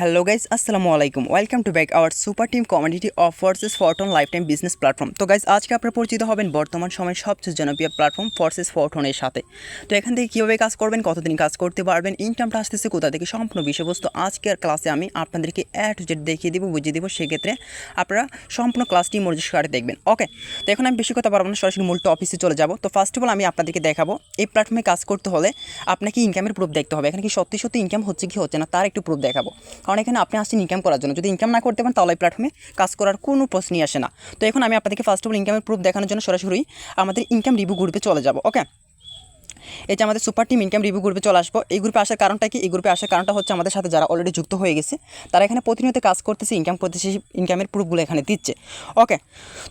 Hello guys আসসালামু আলাইকুম welcome to back our super team community of forces fortune life time business platform তো guys আজকে আপনারা পরিচিত হবেন বর্তমান সময়ের সবচেয়ে জনপ্রিয় প্ল্যাটফর্ম ফোর্সেস ফরটনের সাথে। তো এখান থেকে কীভাবে কাজ করবেন, কতদিন কাজ করতে পারবেন ইনকামটা আসতেছে কোথা থেকে, সম্পূর্ণ বিষয়বস্তু আজকের ক্লাসে আমি আপনাদেরকে টু জেড দেখিয়ে দেবো, বুঝিয়ে দেবো, সেক্ষেত্রে আপনারা সম্পূর্ণ ক্লাসটি মনোযোগ সহকারে দেখবেন। ওকে তো এখন আমি বেশি কথা পারব না, সরাসরি মূল অফিসে চলে যাব। তো ফার্স্ট অফ অল আমি আপনাদেরকে দেখাবো, এই প্ল্যাটফর্মে কাজ করতে হলে আপনাকে ইনকামের প্রুফ দেখতে হবে। এখানে কি সত্যি সত্যি ইনকাম হচ্ছে কি হচ্ছে না, তার একটু প্রুফ দেখাবো। কারণ এখানে আপনি আসছেন ইনকাম করার জন্য। যদি ইনকাম না করতে পারেন, তাহলে প্ল্যাটফর্মে কাজ করার কোনো প্রশ্নই আসে না। তো এখন আমি আপনাদেরকে ফার্স্ট অফ অল ইনকামের প্রুফ দেখানোর জন্য সরাসরি আমাদের ইনকাম রিভিউ গ্রুপে চলে যাব ওকে যে আমাদের সুপার টিম ইনকাম রিভিউ গ্রুপে চলে আসব। এই গ্রুপে আসার কারণটা কি? এই গ্রুপে আসার কারণটা হচ্ছে আমাদের সাথে যারা অলরেডি যুক্ত হয়ে গেছে, তারা এখানে প্রতিনিয়ত কাজ করতেছে ইনকাম করতেছে ইনকামের প্রুফগুলো এখানে দিচ্ছে ওকে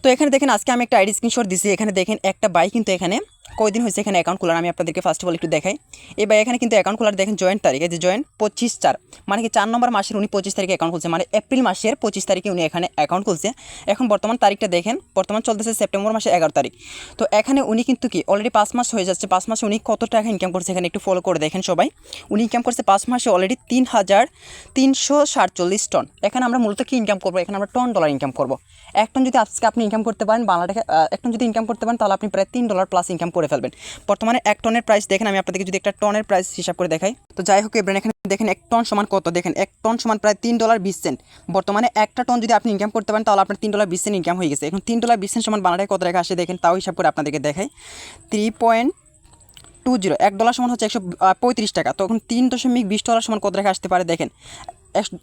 তো এখানে দেখেন, আজকে আমি একটা আইডি স্ক্রিনশট দিচ্ছি এখানে দেখেন, একটা বাই কিন্তু এখানে কয়দিন হয়েছে এখানে অ্যাকাউন্ট খোলার? আমি আপনাদেরকে ফার্স্ট অফ অল একটু দেখাই। এবার এখানে কিন্তু অ্যাকাউন্ট খোলার দেখেন জয়েন্ট তারিখ যে জয়েন্ট পঁচিশ চার। মানে কি চার নম্বর মাসের উনি পঁচিশ তারিখে অ্যাকাউন্ট খুলছে। মানে এপ্রিল মাসের পঁচিশ তারিখে উনি এখানে অ্যাকাউন্ট খুলছে। এখন বর্তমান তারিখটা দেখেন, বর্তমান চলতেছে সেপ্টেম্বর মাসের এগারো তারিখ। তো এখানে উনি কিন্তু কি অলরেডি পাঁচ মাস হয়ে যাচ্ছে। পাঁচ মাসে উনি কত টাকা ইনকাম করছে এখানে একটু ফলো করে দেখেন সবাই। উনি ইনকাম করছে পাঁচ মাসে অলরেডি তিন হাজার তিনশো সাতচল্লিশ টন এখানে আমরা মূলত কি ইনকাম করব? এখানে আমরা টন ডলার ইনকাম করব। এক টন যদি আজকে আপনি ইনকাম করতে পারেন বাংলা টাকা এক টন যদি ইনকাম করতে পারেন, তাহলে আপনি প্রায় তিন ডলার প্লাস ইনকাম করে ফেলবেন। বর্তমানে এক টনের প্রাইস দেখেন, আমি আপনাদেরকে যদি একটা টনের প্রাইস হিসাব করে দেখাই। তো যাই হোক, এবার এখানে দেখেন এক টন সমান কত? দেখেন, এক টন সমান প্রায় তিন ডলার বিশ সেন্ট বর্তমানে একটা টন যদি আপনি ইনকাম করতে পারেন, তাহলে আপনার তিন ডলার বিশ সেন্ট ইনকাম হয়ে গেছে। এখন তিন ডলার বিশ সেন্ট সমান বাংলা টাকায় কত টাকা আসে দেখেন, তাও হিসাব করে আপনাদেরকে দেখাই। থ্রি পয়েন্ট টু জিরো এক ডলার সমান হচ্ছে একশো পঁয়ত্রিশ টাকা। তখন তিন দশমিক বিশ ডলার সমান কত টাকা আসতে পারে দেখেন?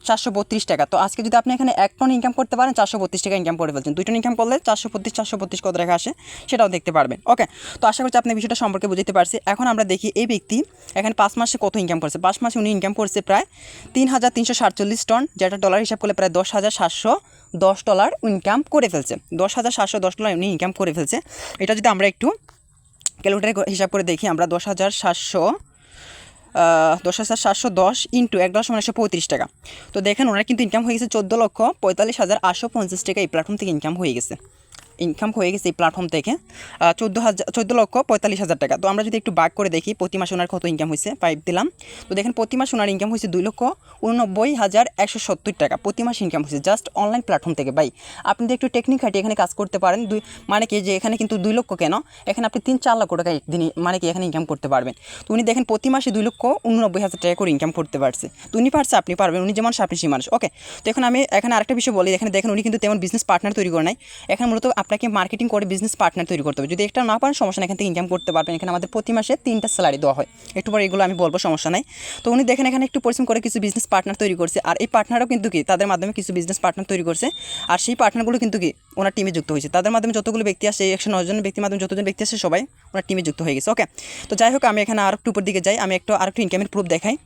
চারশো বত্রিশ টাকা। তো আজকে যদি আপনি এখানে এক টন ইনকাম করতে পারেন, চারশো বত্রিশ টাকা ইনকাম করে ফেলছেন। দুই টন ইনকাম করলে চারশো বত্রিশ চারশো বত্রিশ কত টাকা আসে সেটাও দেখতে পারবেন। ওকে তো আশা করছি আপনি বিষয়টা সম্পর্কে বুঝতে পারছি। এখন আমরা দেখি এই ব্যক্তি এখানে পাঁচ মাসে কত ইনকাম করছে। পাঁচ মাসে উনি ইনকাম করছে প্রায় তিন হাজার তিনশো সাতচল্লিশ টন, যেটা ডলার হিসাব করলে প্রায় দশ হাজার সাতশো দশ ডলার ইনকাম করে ফেলছে। দশ হাজার সাতশো দশ ডলার উনি ইনকাম করে ফেলছে। এটা যদি আমরা একটু ক্যালকুলেটারে হিসাব করে দেখি, আমরা দশ হাজার সাতশো দশ হাজার সাতশো দশ ইন্টু এক দশ মানে একশো পঁয়ত্রিশ টাকা। তো দেখেন, ওনার কিন্তু ইনকাম হয়ে গেছে চোদ্দ লক্ষ পঁয়তাল্লিশ হাজার আটশো পঞ্চাশ টাকা এই প্ল্যাটফর্ম থেকে ইনকাম হয়ে গেছে। ইনকাম হয়ে গেছে এই প্ল্যাটফর্ম থেকে চোদ্দ হাজার চোদ্দ লক্ষ পঁয়তাল্লিশ হাজার টাকা। তো আমরা যদি একটু বাক করে দেখি, প্রতি মাসে ওনার কত ইনকাম হয়েছে? পাইপ দিলাম। তো দেখেন, প্রতি মাসে ওনার ইনকাম হয়েছে দুই লক্ষ উননব্বই হাজার একশো সত্তর টাকা। প্রতি মাসে ইনকাম হয়েছে। জাস্ট অনলাইন প্ল্যাটফর্ম থেকে, ভাই। আপনি একটু টেকনিক খাটিয়ে এখানে কাজ করতে পারেন, দুই মানে কি যে এখানে কিন্তু দুই লক্ষ কেন? এখানে আপনি তিন, চার লক্ষ টাকা একদিন মানে কি এখানে ইনকাম করতে পারবেন। তো উনি দেখেন, প্রতি মাসে দুই লক্ষ উননব্বই হাজার টাকা করে ইনকাম করতে পারছে। তো উনি পারছে, আপনি পারবেন। উনি যেমন আপনি সেই মানুষ। ওকে তো এখন আমি, এখানে আরেকটা বিষয় বলি। এখানে দেখেন, উনি কিন্তু তেমন বিজনেস পার্টনার তৈরি করে নাই। এখানে মূলত আপনাকে মার্কেটিং করে বিজনেস পার্টনার তৈরি করতে হবে। যদি একটা না পারেন সমস্যা এখান থেকে ইনকাম করতে পারবেন। এখানে আমাদের প্রতি মাসে তিনটা স্যালারি দেওয়া হয়। একটু পরে এগুলো আমি বলব, সমস্যা নাই। তো উনি দেখেন, এখানে একটু পরিশ্রম করে কিছু বিজনেস পার্টনার তৈরি করছে। আর এই পার্টনারও কিন্তু কি, তাদের মাধ্যমে কিছু বিজনেস পার্টনার তৈরি করছে। আর সেই পার্টনারগুলো কিন্তু কি, ওনার টিমে যুক্ত হয়েছে। তাদের মাধ্যমে যতগুলো ব্যক্তি আসে, একশো নয় জন ব্যক্তির মাধ্যমে যতজন ব্যক্তি আসে, সবাই ওনার টিমে যুক্ত হয়ে গেছে। ওকে তো যাই হোক, আমি এখানে আর একটু উপর দিকে যাই। আমি একটু আর একটু ইনকামের প্রুফ দেখাই।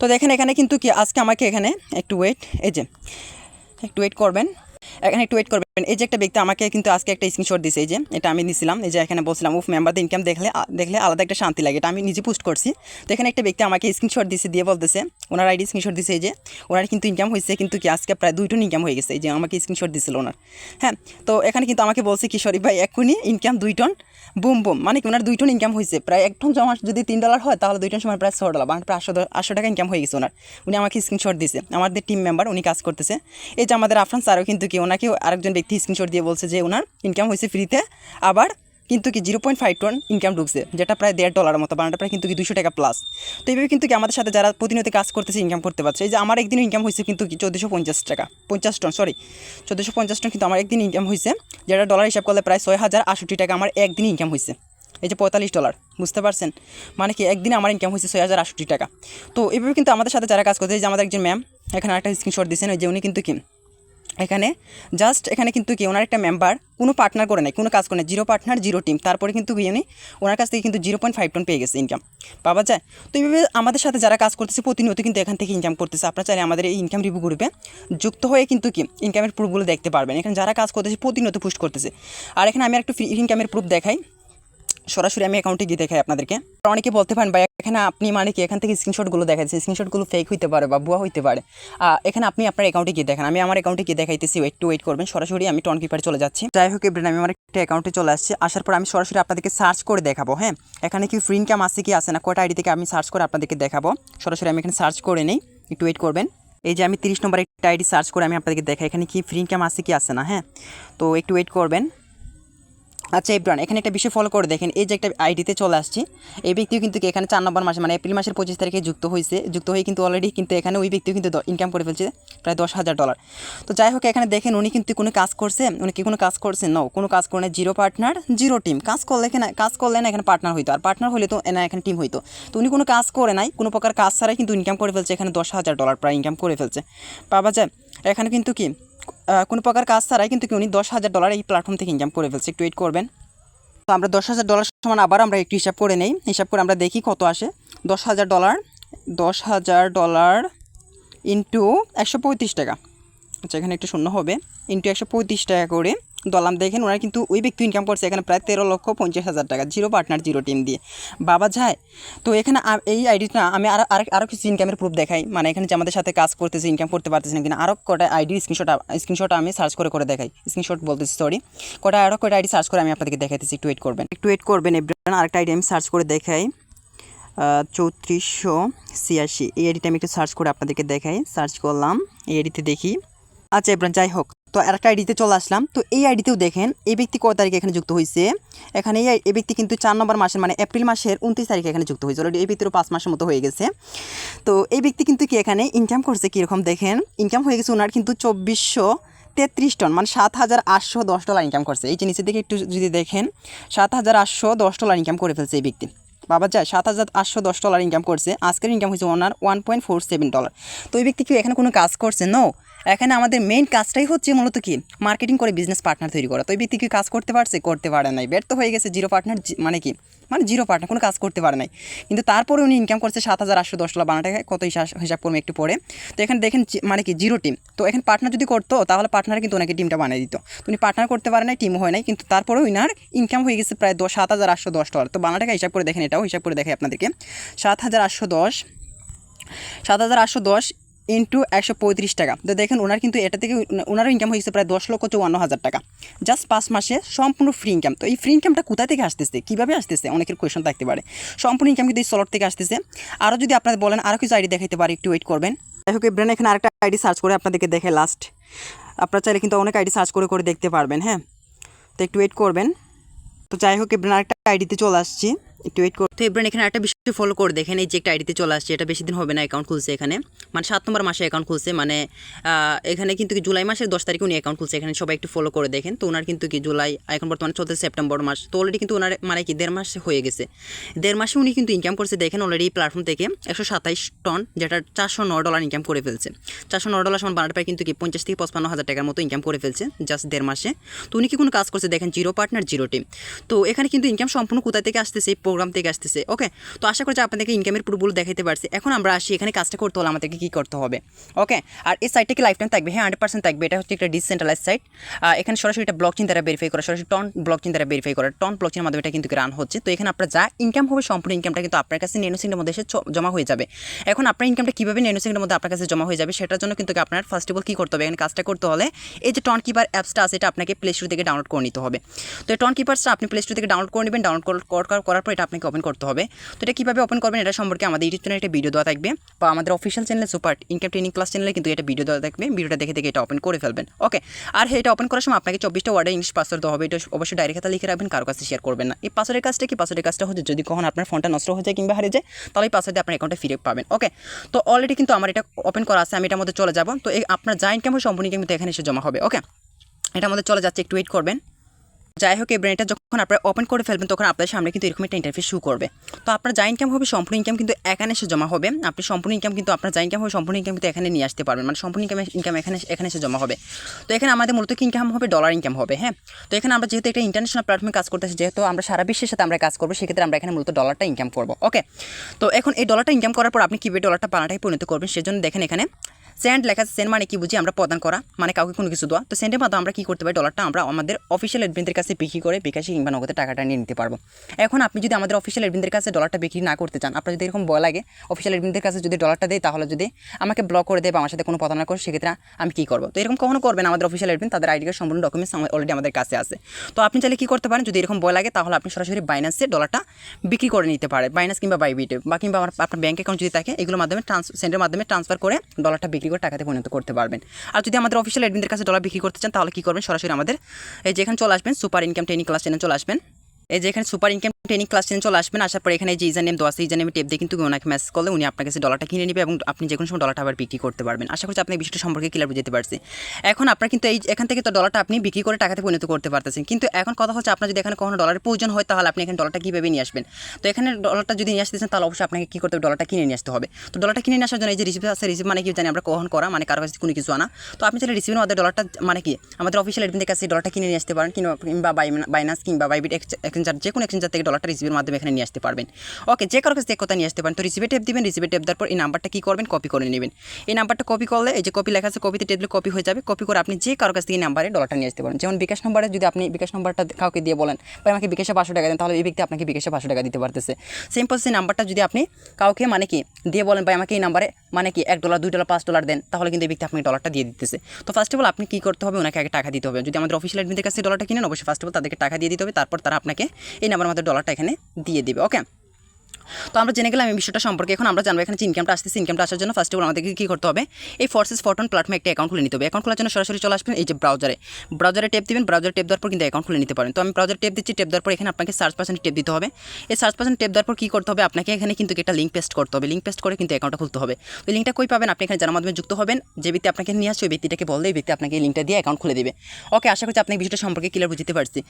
তো দেখেন, এখানে কিন্তু কি, আজকে আমাকে এখানে, একটু ওয়েট এই যে, একটু ওয়েট করবেন। এখানে একটু ওয়েট করবেন। এই যে একটা ব্যক্তি আমাকে কিন্তু আজকে একটা স্ক্রিনশট দিছে, এই যে, এটা আমি নিছিলাম, এই যে এখানে বলছিলাম, উফ মেম্বারদের ইনকাম দেখলে দেখলে আলাদা একটা শান্তি লাগে। এটা আমি নিজে পোস্ট করছি। তো এখানে একটা ব্যক্তি আমাকে স্ক্রিনশট দিছে, দিয়ে বলতেছে, ওনার আইডি স্ক্রিনশট দিছে, এই যে, ওনার কিন্তু ইনকাম হয়েছে, কিন্তু কি আজকে প্রায় দুইটো ইনকাম হয়ে গেছে, এই যে, আমাকে স্ক্রিনশট দিছিল ওনার। হ্যাঁ তো এখানে কিন্তু আমাকে বলছে কি, সরি ভাই এক্ষুনি ইনকাম দুই টন বুম বুম মানে কি ওনার দুইটন ইনকাম হয়েছে প্রায় এক টন জমা যদি তিন ডলার হয়, তাহলে দুইটন সময় প্রায় ছয় ডলার মানে প্রায় আটশো আটশো টাকা ইনকাম হয়ে গেছে ওনার। উনি আমাকে স্ক্রিনশট দিয়েছে আমাদের টিম মেম্বার উনি কাজ করতেছে। এই যে আমাদের আফরান স্যারও কিন্তু কি ওনাকে আরেকজন ব্যক্তি স্ক্রিনশট দিয়ে বলছে যে, ওনার ইনকাম হয়েছে ফ্রিতে আবার কিন্তু কি zero point five ton income ঢুকছে, যেটা প্রায় দেড় ডলারের মতো বানাটা প্রায় কিন্তু কি দুশো টাকা প্লাস তো এইভাবে কিন্তু কি আমাদের সাথে যারা প্রতিনিয়ত কাজ করতেছে ইনকাম করতে পারছে, এই যে আমার একদিন ইনকাম হয়েছে কিন্তু কি চোদ্দোশো পঞ্চাশ টাকা, পঞ্চাশ টন সরি চোদ্দোশো পঞ্চাশ টন কিন্তু আমার একদিন ইনকাম হয়েছে, যেটা ডলার হিসাব করলে প্রায় ছয় হাজার আষট্টি টাকা আমার একদিন ইনকাম হয়েছে। এই যে পঁয়তাল্লিশ ডলার বুঝতে পারছেন? মানে কি একদিনে আমার ইনকাম হয়েছে ছয় হাজার আষট্টি টাকা। তো এইভাবে কিন্তু আমাদের সাথে যারা কাজ করতে যে আমাদের একজন ম্যাম এখানে একটা স্ক্রিনশট দিয়েছেন, ওই যে উনি কিন্তু কি এখানে জাস্ট এখানে কিন্তু কি, ওনার একটা মেম্বার কোনো পার্টনার করে নাই, কোনো কাজ করে নাই জিরো পার্টনার জিরো টিম তারপরে কিন্তু কি, উনি ওনার কাছ থেকে কিন্তু জিরো পয়েন্ট ফাইভ টন পেয়ে গেছে ইনকাম পাওয়া যায়, তো এইভাবে আমাদের সাথে যারা কাজ করতেছে, প্রতিনিয়ত কিন্তু এখান থেকে ইনকাম করতেছে। আপনারা চাইলে আমাদের এই ইনকাম রিভিউ গ্রুপে যুক্ত হয়ে কিন্তু কি ইনকামের প্রুফগুলো দেখতে পারবেন। এখানে যারা কাজ করতেছে, প্রতিনিয়ত পুষ্ট করতেছে। আর এখানে আমি একটু ইনকামের প্রুফ দেখাই। সরাসরি আমি অ্যাকাউন্টে গিয়ে দেখাই আপনাদেরকে। অনেকে বলতে পারেন, ভাই, এখানে আপনি মানে কি? এখান থেকে স্ক্রিনশটগুলো দেখাচ্ছি স্ক্রিনশটগুলো ফেক হইতে পারে বা ভুয়া হইতে পারে। এখানে আপনি আপনার অ্যাকাউন্টে গিয়ে দেখেন। আমি আমার অ্যাকাউন্টে গিয়ে দেখাইতেছি একটু ওয়েট করবেন। সরাসরি আমি টন কিপারে চলে যাচ্ছি। যাই হোক এবার আমি আমার একটা অ্যাকাউন্টে চলে আসছি। আসার পর আমি সরাসরি আপনাদেরকে সার্চ করে দেখাবো হ্যাঁ? এখানে কি ফ্রি ইনকাম আছে, কি আছে না? কটা আইডি থেকে আমি সার্চ করে আপনাদেরকে দেখাবো। সরাসরি আমি এখানে সার্চ করে নিই। একটু ওয়েট করবেন। এই যে আমি তিরিশ নম্বর একটা আইডি সার্চ করে আমি আপনাদেরকে দেখাই। এখানে কি ফ্রি ইনকাম আছে, কি আছে না? হ্যাঁ? তো একটু ওয়েট করবেন। আচ্ছা ইব্রান এখানে একটা বিষয় ফলো করে দেখেন। এই যে একটা আইডিতে চলে আসছি, এই ব্যক্তিও কিন্তু এখানে চার নম্বর মাসে মানে এপ্রিল মাসের পঁচিশ তারিখে যুক্ত হয়েছে যুক্ত হয়ে কিন্তু অলরেডি কিন্তু এখানে ওই ব্যক্তিও কিন্তু ইনকাম করে ফেলছে, প্রায় দশ হাজার ডলার তো যাই হোক, এখানে দেখেন, উনি কিন্তু কোনো কাজ করছে, উনি কি কোনো কাজ করছে? নো কোনো কাজ করে না জিরো পার্টনার জিরো টিম কাজ করলে এখানে, কাজ করলে না এখানে পার্টনার হইতো, আর পার্টনার হলে তো না এখানে টিম হইতো। তো উনি কোনো কাজ করে নাই, কোনো প্রকার কাজ ছাড়াই কিন্তু ইনকাম করে ফেলছে, এখানে দশ হাজার ডলার প্রায় ইনকাম করে ফেলছে। পাওয়া যায়, এখানে কিন্তু কি কোনো প্রকার কাজ ছাড়াই কিন্তু উনি দশ হাজার ডলার এই প্ল্যাটফর্ম থেকে ইনকাম করে ফেলছে, একটু ওয়েট করবেন। তো আমরা দশ হাজার ডলার সমান আবার আমরা একটু হিসাব করে নেই, হিসাব করে আমরা দেখি কত আসে। দশ হাজার ডলার দশ হাজার ডলার ইন্টু একশো পঁয়ত্রিশ টাকা। আচ্ছা এখানে একটু শূন্য হবে। ইন্টু একশো পঁয়ত্রিশ টাকা করে দলাম দেখেন, ওনারা কিন্তু ওই ব্যক্তি ইনকাম করছে এখানে প্রায় তেরো লক্ষ পঞ্চাশ হাজার টাকা জিরো পার্টনার জিরো টিম দিয়ে। বাবা যায়, তো এখানে এই আইডিটা আমি আরও আরও কিছু ইনকামের প্রুফ দেখাই। মানে এখানে যে আমাদের সাথে কাজ করতেছে ইনকাম করতে পারতেছে না কিনা আরও কটা আইডি স্ক্রিনশট স্ক্রিনশট আমি সার্চ করে করে দেখাই। স্ক্রিনশট বলতেছি সরি কটা আরও কটা আইডি সার্চ করে আমি আপনাদেরকে দেখাইতেছি, একটু ওয়েট করবেন। একটু ওয়েট করবেন এবার আরেকটা আইডি আমি সার্চ করে দেখাই। চৌত্রিশশো ছিয়াশি। এই আইডিটা আমি একটু সার্চ করে আপনাদেরকে দেখাই। সার্চ করলাম, এই আইডিতে দেখি। আচ্ছা এবার যাই হোক। তো আরেকটা আইডিতে চলে আসলাম। তো এই আইডিতেও দেখেন, এই ব্যক্তি কয় তারিখে এখানে যুক্ত হয়েছে এখানে এই এই ব্যক্তি কিন্তু চার নম্বর মাসের মানে এপ্রিল মাসের উনত্রিশ তারিখে এখানে যুক্ত হয়েছে অলরেডি এই ব্যক্তিরও পাঁচ মাসের মতো হয়ে গেছে। তো এই ব্যক্তি কিন্তু কি এখানে ইনকাম করছে কীরকম দেখেন? ইনকাম হয়ে গেছে ওনার কিন্তু চব্বিশশো তেত্রিশ টন মানে সাত হাজার আটশো দশ ডলার ইনকাম করছে। এই যে নিচের দিকে একটু যদি দেখেন, সাত হাজার আটশো দশ ডলার ইনকাম করে ফেলছে এই ব্যক্তি। বাবা যায়, সাত হাজার আটশো দশ ডলার ইনকাম করছে। আজকের ইনকাম হয়েছে ওনার one point four seven dollar তো এই ব্যক্তি কি এখানে কোনো কাজ করছে? নো এখানে আমাদের মেইন কাজটাই হচ্ছে মূলত কি? মার্কেটিং করে বিজনেস পার্টনার তৈরি করা। তো এই ব্যক্তি কি কাজ করতে পারছে? করতে পারে নাই। ব্যর্থ হয়ে গেছে জিরো পার্টনার মানে কি? মানে জিরো পার্টনার কোনো কাজ করতে পারে নাই। কিন্তু তারপরে উনি ইনকাম করছে সাত হাজার আটশো দশ ডলার বানাটা কত হিসাব করব একটু পরে। তো এখানে দেখেন মানে কি জিরো টিম তো এখানে পার্টনার যদি করতো, তাহলে পার্টনার কিন্তু ওনাকে টিমটা বানিয়ে দিত। উনি পার্টনার করতে পারে নাই টিম হয় নাই। কিন্তু তারপরে উনার ইনকাম হয়ে গেছে প্রায় দশ সাত হাজার আটশো দশ ডলার তো বানাটাকে হিসাব করে দেখেন এটাও হিসাব করে দেখে আপনাদেরকে। সাত হাজার আটশো দশ, সাত হাজার আটশো দশ ইন্টু একশো পঁয়ত্রিশ টাকা। তো দেখেন ওনার কিন্তু এটা থেকে ওনারও ইনকাম হয়েছে প্রায় দশ লক্ষ চুয়ান্ন হাজার টাকা। জাস্ট পাঁচ মাসে সম্পূর্ণ ফ্রি ইনকাম তো এই ফ্রি ইনকামটা কোথা থেকে আসতেছে? কীভাবে আসতেছে? অনেকের কোয়েশন থাকতে পারে। সম্পূর্ণ ইনকাম কিন্তু এই সলট থেকে আসতেছে। আরও যদি আপনাদের বলেন আরও কিছু আইডি দেখাইতে পারি, একটু ওয়েট করবেন। যাই হোক ব্রেন এখানে আরেকটা আইডি সার্চ করে আপনাদেরকে দেখে লাস্ট আপনারা চাইলে কিন্তু অনেক আইডি সার্চ করে করে দেখতে পারবেন হ্যাঁ? তো একটু ওয়েট করবেন। তো যাই হোক এবার আরেকটা আইডিতে চলে আসছি। একটু ওয়েট করতে এবার এখানে একটা বিষয় ফলো করে দেখেন, এই যে একটা আইডিতে চলে আসছে, এটা বেশি দিন হবে না অ্যাকাউন্ট খুলছে এখানে। মানে সাত নম্বর মাসে অ্যাকাউন্ট খুলছে মানে এখানে কিন্তু জুলাই মাসের দশ তারিখে উনি অ্যাকাউন্ট খুলছে, এখানে সবাই একটু ফলো করে দেখেন। তো ওনার কিন্তু কি জুলাই, এখন বর্তমানে চলছে সেপ্টেম্বর মাস। তো অলরেডি কিন্তু ওনার মানে কি দেড় মাস হয়ে গেছে। দেড় মাসে উনি কিন্তু ইনকাম করছে, দেখেন অলরেডি এই প্ল্যাটফর্ম থেকে একশো সাতাইশ টন যেটা চারশো নয় ডলার ইনকাম করে ফেলছে। চারশো নয় ডলার সমান বানাটা কিন্তু কি পঞ্চাশ থেকে পঁচপান্ন হাজার টাকার মতো ইনকাম করে ফেলছে জাস্ট দেড় মাসে। তো উনি কি কোনো কাজ করছে, দেখেন জিরো পার্টনার জিরো টিম তো এখানে কিন্তু ইনকাম সম্পূর্ণ কোথা থেকে আসতেছে প্রোগ্রাম থেকে আসতেছে। ওকে তো আশা করছি আপনাদেরকে ইনকামের পুরোগুলো দেখাতে পারছি। এখন আমরা আসি, এখানে কাজটা করতে হলে আমাদেরকে কী করতে হবে? ওকে আর এই সাইটটা কি লাইফ টাইম থাকবে? হ্যাঁ হান্ড্রেড পার্সেন্ট থাকবে। এটা হচ্ছে একটা ডিসেন্ট্রালাইজ সাইট এখানে সরাসরি এটা ব্লক চিন দ্বারা ভেরিফাই করা, সরাসরি টন ব্লক চিন দ্বারা ভেরিফাই করা। টন ব্লক চিনের মাধ্যমে এটা কিন্তু রান হচ্ছে। তো এখানে আপনার যা ইনকাম হবে, সম্পূর্ণ ইনকামটা কিন্তু আপনার কাছে নেনো সেকেন্ডের মধ্যে এসে জমা হয়ে যাবে। এখন আপনার ইনকামটা কীভাবে নেনো সেকেন্ডের মধ্যে আপনার কাছে জমা হয়ে যাবে, সেটার জন্য কিন্তু আপনার ফার্স্ট অফ অল কী করতে হবে? এখানে কাজটা করতে হলে এই যে টন কিপার অ্যাপসটা আছে, এটা আপনাকে প্লে স্টোর থেকে ডাউনলোড করে নিতে হবে। তো টন কিপারসটা আপনি প্লে স্টোর থেকে ডাউনলোড করে নেবেন। ডাউনলোড করার পর এটা আপনাকে ওপেন করতে হবে। তো এটা কীভাবে ওপেন করবেন এটা সম্পর্কে আমাদের ইউটিউব চ্যানেলে একটা ভিডিও দেওয়া থাকবে বা আমাদের অফিসিয়াল চ্যানেলে সুপার ইনকাম ট্রেনিং ক্লাস চ্যানেলে কিন্তু এটা ভিডিও দেওয়া থাকবে। ভিডিওটা দেখে দেখে এটা ওপেন করে ফেলবেন। ওকে আর এটা ওপেন করার সময় আপনাকে চব্বিশটা ওয়ার্ডে ইংলিশ পাসওয়ার্ড দেওয়া হবে। এটা অবশ্যই ডায়েরি খাতা লিখে রাখবেন, কারও কাছে শেয়ার করবেন না। এই পাসওয়ার্ডের কাজটা কি? পাসওয়ার্ডের কাজটা হচ্ছে যদি কখন আপনার ফোনটা নষ্ট হয়ে যায় কিংবা হারিয়ে যায়, তাহলে এই পাসওয়ার্ডে আপনার অ্যাকাউন্টে ফিরে পাবেন। ওকে তো অলরেডি কিন্তু আমার এটা ওপেন করা আছে, আমি এটার মধ্যে চলে যাব। তো আপনার যা ইনকাম হয়, সম্পূর্ণ কিন্তু এখানে এসে জমা হবে। ওকে এটার মধ্যে চলে যাচ্ছে, একটু ওয়েট করবেন। যাই হোক এবার এটা যখন আপনারা ওপেন করে ফেলবেন, তখন আপনাদের সামনে কিন্তু এরকম একটা ইন্টারফেস শু করবে। তো আপনার যা ইনকাম হবে, সম্পূর্ণ ইনকাম কিন্তু এখানে এসে জমা হবে। আপনি সম্পূর্ণ ইনকাম কিন্তু আপনার যা ইনকাম হবে, সম্পূর্ণ ইনকাম কিন্তু এখানে নিয়ে আসতে পারবেন। মানে সম্পূর্ণ ইনকাম ইনকাম এখানে এখানে এসে জমা হবে। তো এখানে আমাদের মূলত কি ইনকাম হবে? ডলার ইনকাম হবে হ্যাঁ? তো এখানে আমরা যেহেতু একটা ইন্টারন্যাশনাল প্ল্যাটফর্মে কাজ করতেছি, যেহেতু আমরা সারা বিশ্বের সাথে আমরা কাজ করব, সেক্ষেত্রে আমরা এখানে মূলত ডলারটা ইনকাম করব। ওকে তো এখন এই ডলারটা ইনকাম করার পর আপনি কীভাবে ডলারটা বানাটাই পরিণত করবেন, সেজন্য দেখেন এখানে সেন্ড লেখা আছে সেন্ড মানে কি বুঝি আমরা প্রদান করা মানে কাউকে কোনো কিছু দেওয়া। তো সেন্ডের মাধ্যমে আমরা কি করতে পারি? ডলারটা আমরা আমাদের অফিসিয়াল এডমিনদের কাছে বিক্রি করে বিকাশে কিংবা নগদে টাকাটা নিয়ে নিতে পারব। এখন আপনি যদি আমাদের অফিসিয়াল এডমিনদের কাছে ডলারটা বিক্রি না করতে চান, আপনার যদি এরকম ভয় লাগে অফিসিয়াল এডমিনদের কাছে যদি ডলারটা দেয়, তাহলে যদি আমাকে ব্লক করে দেয় বা আমার সাথে কোনো প্রতারণা করে, সেক্ষেত্রে আমি কী করব? তো এরকম কখনো করবেন আমাদের অফিসিয়াল এডমিন তাদের আইডি কার্ড সম্পূর্ণ ডকুমেন্টস অলরেডি আমাদের কাছে আছে। তো আপনি চাইলে কী করতে পারেন, যদি এরকম ভয় লাগে, তাহলে আপনি সরাসরি বাইন্যান্সে ডলারটা বিক্রি করে নিতে পারে বাইন্যান্স কিংবা বাইবিটে বা কিংবা আমার আপনার ব্যাঙ্ক অ্যাকাউন্ট যদি থাকে, এগুলোর মাধ্যমে ট্রান্স সেন্ডের মাধ্যমে ট্রান্সফার করে ডলারটা বিক্রি করে টাকাতে পরিণত করতে পারবেন। আর যদি আমাদের অফিসিয়াল অ্যাডমিনদের কাছে ডলার বিক্রি করতে চান, তাহলে কী করবেন? সরাসরি আমাদের এই যেখানে চলে আসবেন super income training class channel চলে আসবেন। এই যে এখানে super income training class channel চলে আসবেন। আসার পরে এখানে যে ইজার নেম আছে ইজার নেমে টেপ দিয়ে কিন্তু ওনাকে মেসেজ করলে উনি আপনার কাছে ডলারটা কিনে নেবে এবং আপনি যে কোনো সময় ডলারটা আবার বিক্রি করতে পারবেন। আশা করছি আপনি বিষয়টা সম্পর্কে ক্লিয়ার বুঝতে পারছি। এখন আপনার কিন্তু এই, এখান থেকে তো ডলারটা আপনি বিক্রি করে টাকাতে পরিণত করতে পারতেছেন। কিন্তু এখন কথা হচ্ছে আপনার যদি এখানে কখনো ডলারের প্রয়োজন হয়, তাহলে আপনি এখানে ডলারটা কীভাবে নিয়ে আসবেন? তো এখানে ডলারটা যদি নিয়ে আসতেছেন, তাহলে অবশ্যই আপনাকে কী করতে হবে? ডলারটা কিনে নিয়ে আসতে হবে। তো ডলারটা কিনে নিয়ে আসার জন্য এই যে রিসিভ আছে রিসিভ মানে কি জানি আমরা কখন করা মানে কারও কাছে কোনো কিছু আনা। তো আপনি চাইলে রিসিভের মধ্যে ডলারটা মানে কি, আমাদের অফিসিয়াল এডমিনের কাছে ডলারটা কিনে নিয়ে আসতে পারেন। কিংবা বাইনাস কিংবা বাইবিট এক্সচেঞ্জার যে কোনো এক্সচেঞ্জার থেকে ডলারটা রিসিভের মাধ্যমে এখানে নিয়ে আসতে পারবেন। ওকে, যে কারও কাছে থেকে কথা নিয়ে আসতে পারেন, তো রিসিভে টেপ দিবেন রিসিভে টেপ দেওয়ার পর এই নাম্বারটা কী করবেন? কপি করে নেবেন। এই নাম্বারটা কপি করলে, এই যে কপি লেখা আছে কপিতে টেপ দিলে কপি হয়ে যাবে। কপি করে আপনি যে কারও কাছ থেকে এই নাম্বারে ডলারটা নিয়ে আসতে পারেন। যেমন বিকাশ নাম্বারে যদি আপনি বিকাশ নাম্বারটা কাউকে দিয়ে বলেন বা আমাকে বিকাশে পাঁচশো টাকা দেন, তাহলে এই ব্যক্তি আপনাকে বিকাশে পাঁচশো টাকা দিতে পারতেছে। সেম প্রসেস নাম্বারটা যদি আপনি কাউকে মানে কি, দিয়ে বলেন, ভাই, আমাকে এই নাম্বারে মানে কি, এক ডলার দুই ডলার পাঁচ ডলার দেন, তাহলে কিন্তু এই ব্যক্তি আপনাকে ডলারটা দিয়ে দিতেছে। তো ফার্স্ট অফ অল আপনি কী করতে হবে? ওনাকে আগে টাকা দিতে হবে। যদি আমাদের অফিসিয়াল এডমিনদের কাছে ডলারটা কিনেন, অবশ্যই ফার্স্ট অফ অল তাদেরকে টাকা দিয়ে দিতে হবে। তারপর তারা আপনাকে এই নাম্বার মধ্যে ডলারটা এখানে দিয়ে দিবে ওকে তো আমরা জেনে গেলাম এই বিষয়টা সম্পর্কে। এখন আমরা জানব এখানে যে ইনকামটা আসতেছে ইনকামটা আসার জন্য ফার্স্ট অফ অল আমাদেরকে কী করতে হবে? এই ফোর্সেস ফটন প্ল্যাটফর্মে একটা অ্যাকাউন্ট খুলে নিতে হবে। অ্যাকাউন্ট খোলার জন্য সরাসরি চলে আসবেন এই যে ব্রাউজারে ব্রাউজারে টেপ দিবেন ব্রাউজারে টেপ দেওয়ার পর কিন্তু অ্যাকাউন্ট খুলে নিতে পারেন। তো আমি ব্রাউজার টেপ দিচ্ছি টেপ দেওয়ার পর এখানে আপনাকে সার্চ পার্সেন্ট টেপ দিতে হবে। এই সার্চ পার্সেন্ট টেপ দেওয়ার পর কী করতে হবে? আপনাকে এখানে কিন্তু একটা লিঙ্ক পেস্ট করতে হবে। লিঙ্ক পেস্ট করে কিন্তু অ্যাকাউন্টটা খুলতে হবে। তো লিঙ্কটা কই পাবেন? আপনি এখানে যার মাধ্যমে যুক্ত হবেন। যে ব্যক্তি আপনাকে নিয়ে আসছে, ওই ব্যক্তিটাকে বললে এই ব্যক্তি আপনাকে এই লিঙ্কটা দিয়ে অ্যাকাউন্ট খুলে দেবে। ওকে আশা করছি আপনি বিষয়টা সম্পর্কে ক্লিয়ার বুঝতে পারছি।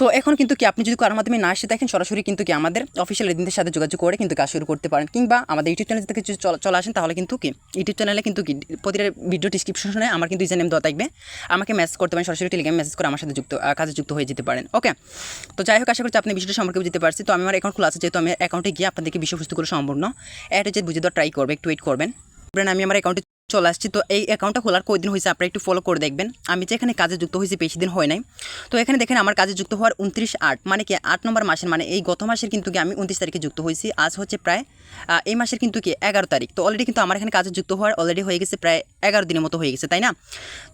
তো এখন কিন্তু কি, আপনি যদি কারোর মাধ্যমে না আসে দেখেন, সরাসরি কিন্তু কি আমাদের অফিসিয়াল এদিনদের সাথে যোগাযোগ করে কিন্তু কাজ শুরু করতে পারেন। কিংবা আমাদের ইউটিউব চ্যানেল থেকে কিছু চলে আসেন, তাহলে কিন্তু কি? ইউটিউব চ্যানেলে কিন্তু কি? প্রতিটা ভিডিও ডিসক্রিপশনে আমার কিন্তু ইউজার নেম দেওয়া থাকবে। আমাকে মেসেজ করতে পারেন, সরাসরি টেলিগ্রাম মেসেজ করে আমার সাথে যুক্ত কাজে যুক্ত হয়ে যেতে পারেন। ওকে তো যাই হোক, আশা করছি আপনি বিষয়টা সম্পর্কে বুঝতে পারছি তো আমি আমার অ্যাকাউন্ট খোলা আছে, যেহেতু আমি অ্যাকাউন্টে গিয়ে আপনাদেরকে বিষয়বস্তুগুলো সম্পূর্ণ অ্যাড বুঝে দেওয়া ট্রাই করবে। একটু ওয়েট করবেন। আমি আমার অ্যাকাউন্টে চলে আসছি। তো এই অ্যাকাউন্টটা খোলার কয়দিন হয়েছে আপনারা একটু ফলো করে দেখবেন। আমি যে এখানে কাজে যুক্ত হয়েছি বেশি দিন হয় নাই। তো এখানে দেখেন আমার কাজে যুক্ত হওয়ার উনত্রিশ আট মানে কি আট নম্বর মাসের মানে এই গত মাসের কিন্তু কি আমি উনত্রিশ তারিখে যুক্ত হয়েছি। আজ হচ্ছে প্রায় এই মাসের কিন্তু কি এগারো তারিখ। তো অলরেডি কিন্তু আমার এখানে কাজে যুক্ত হওয়ার অলরেডি হয়ে গেছে প্রায় এগারো দিনের মতো হয়ে গেছে, তাই না?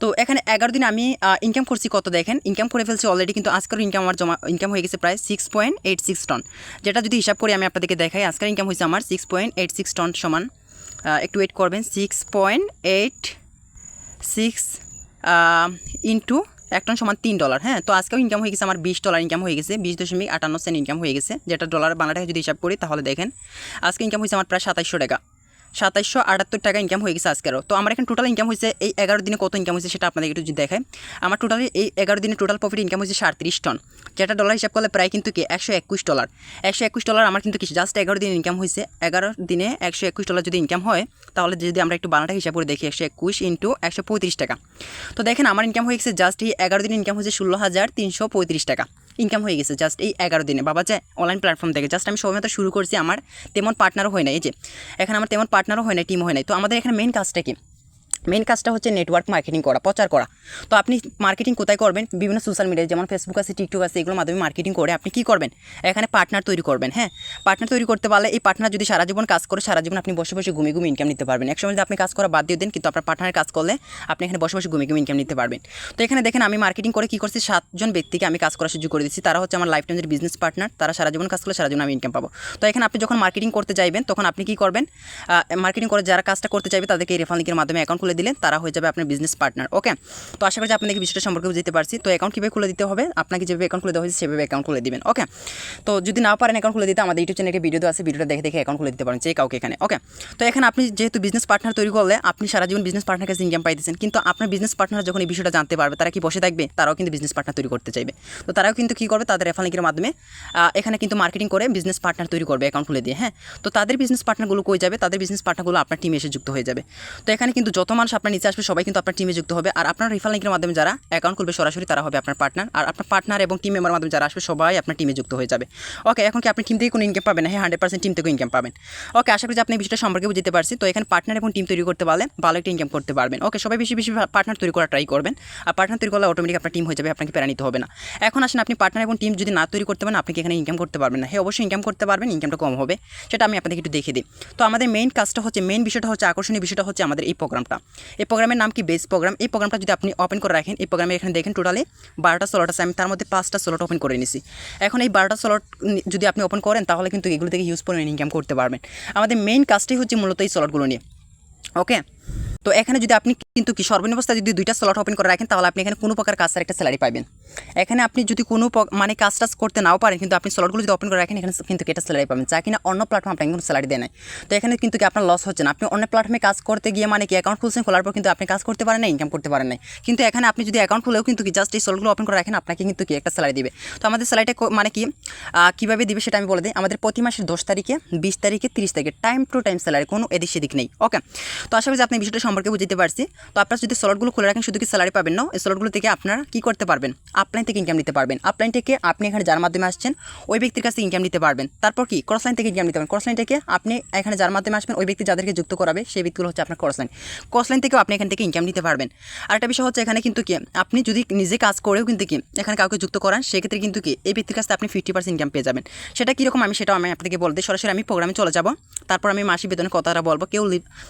তো এখানে এগারো দিন আমি ইনকাম করছি কত দেখেন? ইনকাম করে ফেলছি অলরেডি কিন্তু আজকের ইনকাম আমার জমা ইনকাম হয়ে গেছে প্রায় six point eight six ton যেটা যদি হিসাব করে আমি আপনাদেরকে দেখাই, আজকের ইনকাম হয়েছে আমার six point eight six ton সমান। একটু ওয়েট করবেন six point eight six into এক টন সমান তিন ডলার হ্যাঁ? তো আজকেও ইনকাম হয়ে গেছে আমার বিশ ডলার ইনকাম হয়ে গেছে, বিশ দশমিক আটান্ন সেন্ট ইনকাম হয়ে গেছে, যেটা ডলার বাংলা টাকা যদি হিসাব করি তাহলে দেখেন, আজকে ইনকাম হয়েছে আমার প্রায় সাতাইশশো টাকা। সাতাইশশো আটাত্তর টাকা ইনকাম হয়ে গেছে আজকেরও। তো আমার এখানে টোটাল ইনকাম হয়েছে, এই এগারো দিনে কত ইনকাম হয়েছে সেটা আপনাদের একটু যদি দেখায় আমার টোটালি এই এগারো দিনে টোটাল প্রফিট ইনকাম হয়েছে সাড়ত্রিশ টন যেটা ডলার হিসাব করলে প্রায় কিন্তু কি, একশো একুশ ডলার একশো একুশ ডলার আমার কিন্তু কিছু জাস্ট এগারো দিন ইনকাম হয়েছে, এগারো দিনে একশো একুশ ডলার যদি ইনকাম হয়, তাহলে যদি আমরা একটু বানাটা হিসাব করে দেখি, একশো একুশ ইন্টু একশো পঁয়ত্রিশ টাকা। তো দেখেন আমার ইনকাম হয়ে গেছে জাস্ট এই এগারো দিন ইনকাম হয়েছে ষোলো হাজার তিনশো পঁয়ত্রিশ টাকা। ইনকাম হয়ে গেছে। জাস্ট এই এগারো দিনে। বাবা যে অনলাইন প্ল্যাটফর্ম থেকে জাস্ট আমি সবেমাত্র শুরু করছি আমার, তেমন পার্টনারও হয় না এই যে, এখানে আমার তেমন পার্টনারও হয় না টিমও হয় নাই। তো আমাদের এখানে মেন কাজটা কি? মেন কাজটা হচ্ছে নেটওয়ার্ক মার্কেটিং করা, প্রচার করা। তো আপনি মার্কেটিং কোথায় করবেন? বিভিন্ন সোশ্যাল মিডিয়ায় যেমন ফেসবুক আছে টিকটক আছে, এগুলোর মাধ্যমে মার্কেটিং করে আপনি কী করবেন? এখানে পার্টনার তৈরি করবেন হ্যাঁ? পার্টনার তৈরি করতে পারলে এই পার্টনার যদি সারা জীবন কাজ করে, সারা জীবন আপনি বসে বসে ঘুমিয়ে ঘুমিয়ে ইনকাম নিতে পারবেন। একসময় যদি আপনি কাজ করা বাদ দিয়ে দেন, কিন্তু আপনার পার্টনারের কাজ করলে আপনি এখানে বসে বসে ঘুমিয়ে ঘুমিয়ে ইনকাম নিতে পারবেন। তো এখানে দেখেন, আমি মার্কেটিং করে কী করছি? সাতজন ব্যক্তিকে আমি কাজ করার সুযোগ করে দিচ্ছি। তারা হচ্ছে আমার লাইফ টাইমের বিজনেস পার্টনার তারা সারা জীবন কাজ করলে সারা জীবন আমি ইনকাম পাবো। তো এখানে আপনি যখন মার্কেটিং করতে যাইবেন, তখন আপনি কী করবেন? মার্কেটিং করে যারা কাজটা করতে চাইবে, তাদেরকে রেফার লিঙ্কের মাধ্যমে অ্যাকাউন্ট খুলে দিলে তারা হয়ে যাবে আপনার বিজনেস পার্টনার ওকে তো আশা করি যে আপনাকে বিষয়টা সম্পর্কে বুঝতে পারছি। তো অ্যাকাউন্ট কীভাবে খুলে দিতে হবে? আপনাকে যেভাবে অ্যাকাউন্ট খুলে দেওয়া হয়েছে, সেভাবে অ্যাকাউন্ট খুলে দিবেন ওকে তো যদি না পারেন অ্যাকাউন্ট খুলে দিতে, আমাদের ইউটিউব চ্যানেলে ভিডিও আছে ভিডিওটা দেখে দেখে অ্যাকাউন্ট খুলে দিতে পারেন, যে কাউকে এখানে ওকে তো এখানে আপনি যেহেতু বিজনেস পার্টনার তৈরি করলে, আপনি সারা জীবন বিজনেস পার্টনার কাছে ইনকাম পাইতেছেন, কিন্তু আপনার বিজনেস পার্টনার যখন এই বিষয়টা জানতে পারবে, তারা কি বসে থাকবে? তারাও কিন্তু বিজনেস পার্টনার তৈরি করতে চাইবে। তো তারাও কিন্তু কী করবে? তাদের রেফার মাধ্যমে এখানে কিন্তু মার্কেটিং করে বিজনেস পার্টনার তৈরি করবে অ্যাকাউন্ট খুলে দিয়ে হ্যাঁ? তো তাদের বিজনেস পার্টনারগুলো কই যাবে? তাদের বিজনেস পার্টনারগুলো আপনার টিমে এসে যুক্ত হয়ে যাবে। তো এখানে কিন্তু যত মানুষ আপনার নিচে আসবে, সবাই কিন্তু আপনার টিমে যুক্ত হবে। আর আপনার রেফার লিঙ্কের মাধ্যমে যারা অ্যাকাউন্ট খুলবে, সরাসরি তারা হবে আপনার পার্টনার আর আপনার পার্টনার এবং টিম মেম্বার মাধ্যমে যারা আসবে, সবাই আপনার টিমে যুক্ত হয়ে যাবে। ওকে এখন কি আপনি টিম থেকে কোনো ইনকাম পাবেন? হ্যাঁ হান্ড্রেড পার্সেন্ট টিম থেকে ইনকাম পাবেন। ওকে আশা করি আপনি বিষয়টা সম্পর্কে বুঝতে পারছি। তো এখানে পার্টনার এবং টিম তৈরি করতে পারলে ভালো একটা ইনকাম করতে পারবেন। ওকে সবাই বেশি বেশি পার্টনার তৈরি করা ট্রাই করবেন। আর পার্টনার তৈরি করলে অটোমেটিক আপনার টিম হয়ে যাবে, আপনাকে প্যারা নিতে হবে না। এখন আসেন, আপনি পার্টনার এবং টিম যদি না তৈরি করতে পারেন, আপনি কি এখানে ইনকাম করতে পারবেন না? হ্যাঁ অবশ্যই ইনকাম করতে পারবেন ইনকামটা কম হবে। সেটা আমি আপনাদেরকে একটু দেখে দিই। তো আমাদের মেইন কাজটা হচ্ছে মেইন বিষয়টা হচ্ছে, আকর্ষণীয় বিষয়টা হচ্ছে আমাদের এই প্রোগ্রামটা এই প্রোগ্রামের নাম কি? বেস প্রোগ্রাম এই প্রোগ্রামটা যদি আপনি ওপেন করে রাখেন, এই প্রোগ্রামে এখানে দেখেন টোটালি বারোটা স্লট আছে। আমি তার মধ্যে পাঁচটা স্লট ওপেন করে নিছি। এখন এই বারোটা স্লট যদি আপনি ওপেন করেন, তাহলে কিন্তু এগুলো থেকে হিউজ করে ইনকাম করতে পারবেন। আমাদের মেইন কাজটাই হচ্ছে মূলত এই স্লটগুলো নিয়ে। ওকে তো এখানে যদি আপনি কিন্তু কি সর্বনিম্ন যদি দুইটা স্লট ওপেন করে রাখেন, তাহলে আপনি এখানে কোনো প্রকার কাজের একটা স্যালারি পাবেন এখানে আপনি যদি কোনো মানে কাজ টাজ করতে নাও পারেন, কিন্তু আপনি স্লটগুলো যদি ওপেন করে রাখেন, এখানে কিন্তু এটা স্যালারি পাবেন। যা কিনা অন্য প্ল্যাটফর্ম আপনাকে কোনো স্যালারি দেয় নাই। তো এখানে কিন্তু কি আপনার লস হচ্ছে না। আপনি অন্য প্ল্যাটফর্মে কাজ করতে গিয়ে মানে কি অ্যাকাউন্ট খুলছেন, খোলার পর কিন্তু আপনি কাজ করতে পারেন না ইনকাম করতে পারেন নাই। কিন্তু এখানে আপনি যদি অ্যাকাউন্ট খুলেও কিন্তু কি জাস্ট এই স্লটগুলো ওপেন করে রাখেন, আপনাকে কিন্তু কি একটা স্যালারি দিবে। তো আমাদের স্যালারিটা মানে কি কীভাবে দিবে সেটা আমি বলে দিই। আমাদের প্রতি মাসের দশ তারিখে, বিশ তারিখে, তিরিশ তারিখে টাইম টু টাইম স্যালারি কোনো এদিক সেদিক নেই। ওকে তো আশা করি আপনি বিষয়টা সম্পর্কে বুঝতে পারছি। তো আপনারা যদি স্লটগুলো খুলে রাখেন, শুধু কি স্যালারি পাবেন? না এই স্লটগুলো থেকে আপনারা কী করতে পারবেন? আপলাইন থেকে ইনকাম নিতে পারবেন। আপলাইন থেকে আপনি এখানে যার মাধ্যমে আসছেন, ওই ব্যক্তির কাছে ইনকাম নিতে পারবেন। তারপর কি? ক্রসলাইন থেকে ইনকাম নিতে পারবেন। ক্রসলাইন থেকে আপনি এখানে যার মাধ্যমে আসবেন, ওই ব্যক্তি যাদেরকে যুক্ত করাবে, সেই ব্যক্তিগুলো হচ্ছে আপনার ক্রসলাইন ক্রসলাইন থেকেও আপনি এখান থেকে ইনকাম নিতে পারবেন। আরেকটা বিষয় হচ্ছে এখানে কিন্তু কি? আপনি যদি নিজে কাজ করেও কিন্তু কি, এখানে কাউকে যুক্ত করান, সেক্ষেত্রে কিন্তু কি, এই ব্যক্তির কাছে আপনি ফিফটি পার্সেন্ট ইনকাম পেয়ে যাবেন। সেটা কীরকম? আমি সেটাও আমি আপনাকে বলতে সরাসরি আমি প্রোগ্রামে চলে যাব। তারপর আমি মাসিক বেতনের কথাটা বলব। কেউ